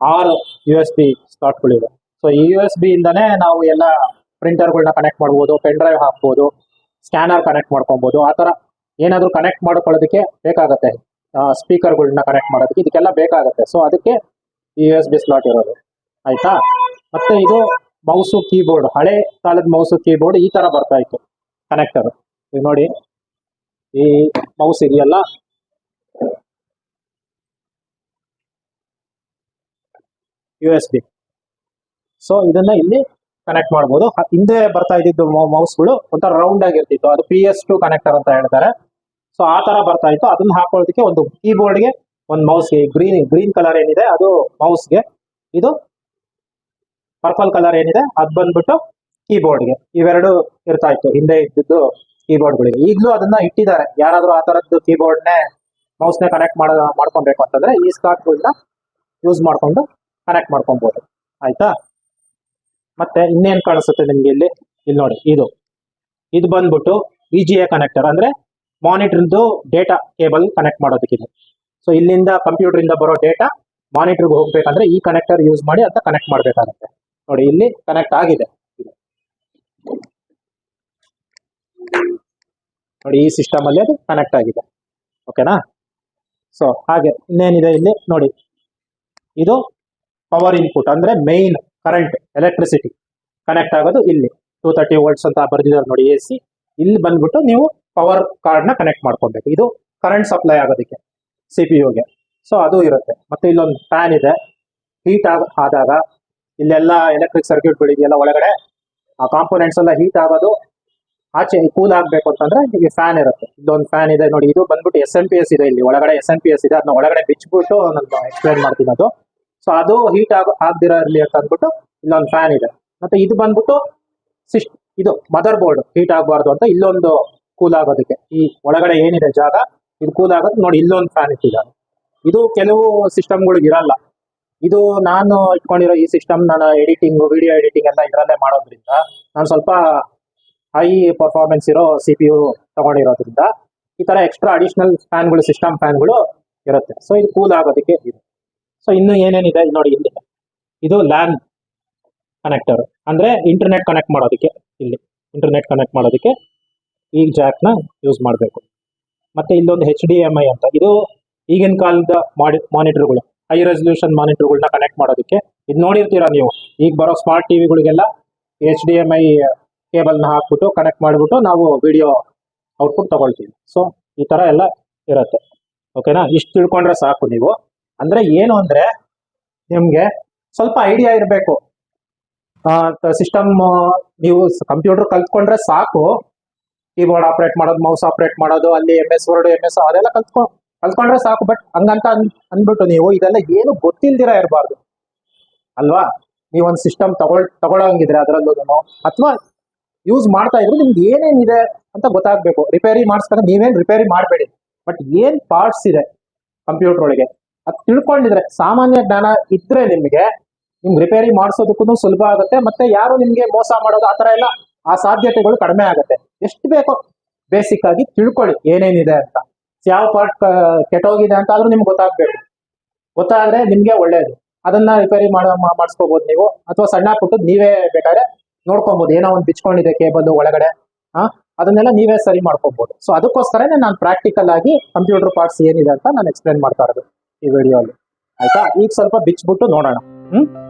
ಆರು ಯು ಎಸ್ ಬಿ ಸ್ಲಾಟ್ಗಳಿವೆ ಸೊ ಈ ಯು ಎಸ್ ಬಿ ಇಂದಾನೇ ನಾವು ಎಲ್ಲ ಪ್ರಿಂಟರ್ಗಳನ್ನ ಕನೆಕ್ಟ್ ಮಾಡ್ಬೋದು ಪೆನ್ ಡ್ರೈವ್ ಹಾಕ್ಬೋದು ಸ್ಕ್ಯಾನರ್ ಕನೆಕ್ಟ್ ಮಾಡ್ಕೊಬೋದು, ಆ ಥರ ಏನಾದರೂ ಕನೆಕ್ಟ್ ಮಾಡ್ಕೊಳ್ಳೋದಕ್ಕೆ ಬೇಕಾಗತ್ತೆ. ಸ್ಪೀಕರ್ಗಳನ್ನ ಕನೆಕ್ಟ್ ಮಾಡೋದಕ್ಕೆ ಇದಕ್ಕೆಲ್ಲ ಬೇಕಾಗುತ್ತೆ. ಸೊ ಅದಕ್ಕೆ ಯು ಎಸ್ ಬಿ ಸ್ಲಾಟ್ ಇರೋದು. ಆಯ್ತಾ? ಮತ್ತೆ ಇದು ಮೌಸು ಕೀಬೋರ್ಡ್, ಹಳೆ ಕಾಲದ ಮೌಸು ಕೀಬೋರ್ಡ್ ಈ ತರ ಬರ್ತಾ ಇತ್ತು. ಕನೆಕ್ಟರ್ ಈಗ ನೋಡಿ. ಈ ಮೌಸ್ ಇದೆಯಲ್ಲ? ಯು ಎಸ್ ಬಿ ಸೊ ಇದನ್ನ ಇಲ್ಲಿ ಕನೆಕ್ಟ್ ಮಾಡ್ಬೋದು. ಹಿಂದೆ ಬರ್ತಾ ಇದ್ದಿದ್ದು ಮೌಸ್ಗಳು ಒಂಥರ ರೌಂಡ್ ಆಗಿರ್ತಿತ್ತು. ಅದು ಪಿ ಎಸ್ ಟು ಕನೆಕ್ಟರ್ ಅಂತ ಹೇಳ್ತಾರೆ. ಸೊ ಆ ತರ ಬರ್ತಾ ಇತ್ತು. ಅದನ್ನ ಹಾಕೊಳ್ಳೋದಕ್ಕೆ ಒಂದು ಕೀಬೋರ್ಡ್ಗೆ ಒಂದು ಮೌಸ್ಗೆ ಗ್ರೀನ್ ಗ್ರೀನ್ ಕಲರ್ ಏನಿದೆ, ಅದು ಮೌಸ್ಗೆ ಇದು ಪರ್ಪಲ್ ಕಲರ್ ಏನಿದೆ, ಅದು ಬಂದ್ಬಿಟ್ಟು ಕೀಬೋರ್ಡ್ಗೆ ಇವೆರಡು ಇರ್ತಾ ಇತ್ತು, ಹಿಂದೆ ಇದ್ದಿದ್ದು ಕೀಬೋರ್ಡ್ಗಳಿಗೆ ಈಗಲೂ ಅದನ್ನ ಇಟ್ಟಿದ್ದಾರೆ. ಯಾರಾದ್ರೂ ಆ ತರದ್ದು ಕೀಬೋರ್ಡ್ನೇ ಮೌಸ್ನೇ ಕನೆಕ್ಟ್ ಮಾಡ, ಮಾಡ್ಕೊಬೇಕು ಅಂತಂದ್ರೆ ಈ ಸ್ಲಾಟ್ಗಳನ್ನ ಯೂಸ್ ಮಾಡ್ಕೊಂಡು ಕನೆಕ್ಟ್ ಮಾಡ್ಕೊಬೋದು. ಆಯ್ತಾ? ಮತ್ತೆ ಇನ್ನೇನ್ ಕಾಣಿಸುತ್ತೆ ನಿಮ್ಗೆ ಇಲ್ಲಿ? ಇಲ್ಲಿ ನೋಡಿ, ಇದು. ಇದು ಬಂದ್ಬಿಟ್ಟು ವಿ ಜಿ ಎ ಕನೆಕ್ಟರ್ ಅಂದ್ರೆ ಮಾನಿಟರ್ದು ಡೇಟಾ ಕೇಬಲ್ ಕನೆಕ್ಟ್ ಮಾಡೋದಕ್ಕಿದೆ. ಸೊ ಇಲ್ಲಿಂದ ಕಂಪ್ಯೂಟರ್ ಇಂದ ಬರೋ ಡೇಟಾ ಮಾನಿಟರ್ಗೆ ಹೋಗ್ಬೇಕಂದ್ರೆ ಈ ಕನೆಕ್ಟರ್ ಯೂಸ್ ಮಾಡಿ ಅಂತ ಕನೆಕ್ಟ್ ಮಾಡಬೇಕಾಗುತ್ತೆ. ನೋಡಿ, ಇಲ್ಲಿ ಕನೆಕ್ಟ್ ಆಗಿದೆ. ನೋಡಿ, ಈ ಸಿಸ್ಟಮ್ ಅಲ್ಲಿ ಅದು ಕನೆಕ್ಟ್ ಆಗಿದೆ. ಓಕೆನಾ ಸೊ ಹಾಗೆ ಇನ್ನೇನಿದೆ ಇಲ್ಲಿ? ನೋಡಿ, ಇದು ಪವರ್ ಇನ್ಪುಟ್ ಅಂದ್ರೆ ಮೇನ್ ಕರೆಂಟ್ ಎಲೆಕ್ಟ್ರಿಸಿಟಿ ಕನೆಕ್ಟ್ ಆಗೋದು ಇಲ್ಲಿ. ಟೂ ತರ್ಟಿ ವೋಲ್ಟ್ಸ್ ಅಂತ ಬರ್ದಿದ್ದಾರೆ ನೋಡಿ ಎ ಸಿ ಇಲ್ಲಿ ಬಂದ್ಬಿಟ್ಟು ನೀವು ಪವರ್ ಕಾರ್ಡ್ನ ಕನೆಕ್ಟ್ ಮಾಡ್ಕೊಬೇಕು. ಇದು ಕರೆಂಟ್ ಸಪ್ಲೈ ಆಗೋದಕ್ಕೆ ಸಿ ಪಿ ಯುಗೆ ಸೊ ಅದು ಇರುತ್ತೆ. ಮತ್ತೆ ಇಲ್ಲೊಂದು ಫ್ಯಾನ್ ಇದೆ. ಹೀಟ್ ಆದಾಗ ಇಲ್ಲೆಲ್ಲ ಎಲೆಕ್ಟ್ರಿಕ್ ಸರ್ಕ್ಯೂಟ್ ಸರ್ಕ್ಯೂಟ್ಗಳಿದೆಯಲ್ಲ ಒಳಗಡೆ, ಆ ಕಾಂಪೋನೆಂಟ್ಸ್ ಎಲ್ಲ ಹೀಟ್ ಆಗೋದು, ಆಚೆ ಕೂಲ್ ಆಗಬೇಕು ಅಂತಂದ್ರೆ ಈಗ ಫ್ಯಾನ್ ಇರುತ್ತೆ. ಇಲ್ಲೊಂದು ಫ್ಯಾನ್ ಇದೆ ನೋಡಿ, ಇದು ಬಂದ್ಬಿಟ್ಟು ಎಸ್ ಎನ್ ಪಿ ಎಸ್ ಇದೆ ಇಲ್ಲಿ, ಒಳಗಡೆ ಎಸ್ ಎನ್ ಪಿ ಎಸ್ ಇದೆ ಅದನ್ನ ಒಳಗಡೆ ಬಿಚ್ಬಿಟ್ಟು ನಾನು ಎಕ್ಸ್ಪ್ಲೈನ್ ಮಾಡ್ತೀನಿ ಅದು. ಸೊ ಅದು ಹೀಟ್ ಆಗ, ಆಗದಿರೋ ಇರಲಿ ಅಂತ ಅಂದ್ಬಿಟ್ಟು ಇಲ್ಲೊಂದು ಫ್ಯಾನ್ ಇದೆ. ಮತ್ತೆ ಇದು ಬಂದ್ಬಿಟ್ಟು ಸಿಸ್ಟ್ ಇದು ಮದರ್ ಬೋರ್ಡ್ ಹೀಟ್ ಆಗಬಾರ್ದು ಅಂತ ಇಲ್ಲೊಂದು ಕೂಲ್ ಆಗೋದಕ್ಕೆ. ಈ ಒಳಗಡೆ ಏನಿದೆ ಜಾಗ, ಇದು ಕೂಲ್ ಆಗೋದು, ನೋಡಿ ಇಲ್ಲೊಂದು ಫ್ಯಾನ್ ಇಟ್ಟಿದ್ದಾರೆ. ಇದು ಕೆಲವು ಸಿಸ್ಟಮ್ಗಳಿಗೆ ಇರಲ್ಲ. ಇದು ನಾನು ಇಟ್ಕೊಂಡಿರೋ ಈ ಸಿಸ್ಟಮ್ ನಾನು ಎಡಿಟಿಂಗ್ ವಿಡಿಯೋ ಎಡಿಟಿಂಗ್ ಎಲ್ಲ ಇದರಲ್ಲೇ ಮಾಡೋದ್ರಿಂದ ನಾನು ಸ್ವಲ್ಪ ಹೈ ಪರ್ಫಾರ್ಮೆನ್ಸ್ ಇರೋ ಸಿ ಪಿ ಯು ತಗೊಂಡಿರೋದ್ರಿಂದ ಈ ಥರ ಎಕ್ಸ್ಟ್ರಾ ಅಡಿಷನಲ್ ಫ್ಯಾನ್ಗಳು ಸಿಸ್ಟಮ್ ಫ್ಯಾನ್ಗಳು ಇರುತ್ತೆ. ಸೊ ಇದು ಕೂಲ್ ಆಗೋದಕ್ಕೆ ಇದು. ಸೊ ಇನ್ನು ಏನೇನಿದೆ ನೋಡಿ ಇಲ್ಲಿ. ಇದು ಲ್ಯಾನ್ ಕನೆಕ್ಟರ್ ಅಂದ್ರೆ ಇಂಟರ್ನೆಟ್ ಕನೆಕ್ಟ್ ಮಾಡೋದಕ್ಕೆ ಇಲ್ಲಿ. ಇಂಟರ್ನೆಟ್ ಕನೆಕ್ಟ್ ಮಾಡೋದಕ್ಕೆ ಈ ಜಾಕ್ನ ಯೂಸ್ ಮಾಡಬೇಕು. ಮತ್ತೆ ಇಲ್ಲೊಂದು ಹೆಚ್ ಡಿ ಎಂ ಐ ಅಂತ. ಇದು ಈಗಿನ ಕಾಲದ ಮಾಡಿ ಮಾನಿಟರ್ಗಳು ಹೈ ರೆಸಲ್ಯೂಷನ್ ಮಾನಿಟರ್ಗಳನ್ನ ಕನೆಕ್ಟ್ ಮಾಡೋದಕ್ಕೆ. ಇದು ನೋಡಿರ್ತೀರಾ ನೀವು? ಈಗ ಬರೋ ಸ್ಮಾರ್ಟ್ ಟಿವಿಗಳಿಗೆಲ್ಲ ಎಚ್ ಡಿ ಎಂ ಐ ಕೇಬಲ್ನ ಹಾಕ್ಬಿಟ್ಟು ಕನೆಕ್ಟ್ ಮಾಡಿಬಿಟ್ಟು ನಾವು ವಿಡಿಯೋ ಔಟ್ಪುಟ್ ತಗೊಳ್ತೀವಿ. ಸೊ ಈ ತರ ಎಲ್ಲ ಇರುತ್ತೆ. ಓಕೆನಾ ಇಷ್ಟು ತಿಳ್ಕೊಂಡ್ರೆ ಸಾಕು ನೀವು. ಅಂದ್ರೆ ಏನು ಅಂದ್ರೆ ನಿಮಗೆ ಸ್ವಲ್ಪ ಐಡಿಯಾ ಇರಬೇಕು. ಸಿಸ್ಟಮ್ ನೀವು ಕಂಪ್ಯೂಟರ್ ಕಲ್ತ್ಕೊಂಡ್ರೆ ಸಾಕು. ಕೀಬೋರ್ಡ್ ಆಪರೇಟ್ ಮಾಡೋದು ಮೌಸ್ ಆಪರೇಟ್ ಮಾಡೋದು, ಅಲ್ಲಿ M S Word M S ಅದೆಲ್ಲ ಕಲ್ತ್ಕೊ ಕಲ್ತ್ಕೊಂಡ್ರೆ ಸಾಕು ಬಟ್ ಹಂಗಂತ ಅನ್- ಅಂದ್ಬಿಟ್ಟು ನೀವು ಇದೆಲ್ಲ ಏನು ಗೊತ್ತಿಲ್ದಿರ ಇರಬಾರ್ದು. ಅಲ್ವಾ? ನೀವೊಂದು ಸಿಸ್ಟಮ್ ತಗೊಳ್, ತಗೊಳಂಗಿದ್ರೆ ಅದರಲ್ಲೂ ಅಥವಾ ಯೂಸ್ ಮಾಡ್ತಾ ಇದ್ರೆ ನಿಮ್ಗೆ ಏನೇನಿದೆ ಅಂತ ಗೊತ್ತಾಗ್ಬೇಕು. ರಿಪೇರಿ ಮಾಡಿಸ್ಕೊಂಡ್ರೆ ನೀವೇನ್ ರಿಪೇರಿ ಮಾಡಬೇಡಿ. ಬಟ್ ಏನ್ ಪಾರ್ಟ್ಸ್ ಇದೆ ಕಂಪ್ಯೂಟರ್ ಒಳಗೆ? ಅದು ತಿಳ್ಕೊಂಡಿದ್ರೆ, ಸಾಮಾನ್ಯ ಜ್ಞಾನ ಇದ್ರೆ ನಿಮ್ಗೆ ನಿಮ್ಗೆ ರಿಪೇರಿ ಮಾಡಿಸೋದಕ್ಕೂ ಸುಲಭ ಆಗುತ್ತೆ, ಮತ್ತೆ ಯಾರು ನಿಮ್ಗೆ ಮೋಸ ಮಾಡೋದು ಆ ತರ ಎಲ್ಲ ಆ ಸಾಧ್ಯತೆಗಳು ಕಡಿಮೆ ಆಗುತ್ತೆ. ಎಷ್ಟು ಬೇಕೋ ಬೇಸಿಕ್ ಆಗಿ ತಿಳ್ಕೊಳ್ಳಿ ಏನೇನಿದೆ ಅಂತ. ಯಾವ ಪಾರ್ಟ್ ಕೆಟ್ಟೋಗಿದೆ ಅಂತ ಆದ್ರೂ ನಿಮ್ಗೆ ಗೊತ್ತಾಗ್ಬೇಕು. ಗೊತ್ತಾದ್ರೆ ನಿಮ್ಗೆ ಒಳ್ಳೇದು. ಅದನ್ನ ರಿಪೇರಿ ಮಾಡೋ ಮಾಡಿಸ್ಕೋಬಹುದು ನೀವು. ಅಥವಾ ಸಣ್ಣ ಪುಟ್ಟದ್ ನೀವೇ ಬೇಕಾದ್ರೆ ನೋಡ್ಕೊಬಹುದು ಏನೋ ಒಂದು ಬಿಚ್ಕೊಂಡಿದೆ ಕೇಬಲ್ ಒಳಗಡೆ ಹಾ ಅದನ್ನೆಲ್ಲ ನೀವೇ ಸರಿ ಮಾಡ್ಕೋಬಹುದು ಸೊ ಅದಕ್ಕೋಸ್ಕರನೇ ನಾನು ಪ್ರಾಕ್ಟಿಕಲ್ ಆಗಿ ಕಂಪ್ಯೂಟರ್ ಪಾರ್ಟ್ಸ್ ಏನಿದೆ ಅಂತ ನಾನು ಎಕ್ಸ್ಪ್ಲೇನ್ ಮಾಡ್ತಾ ಇರೋದು ಈ ವಿಡಿಯೋ ಅಲ್ಲಿ. ಆಯ್ತಾ? ಈಗ ಸ್ವಲ್ಪ ಬಿಚ್ಚಿಬಿಟ್ಟು ನೋಡೋಣ. ಹ್ಮ್?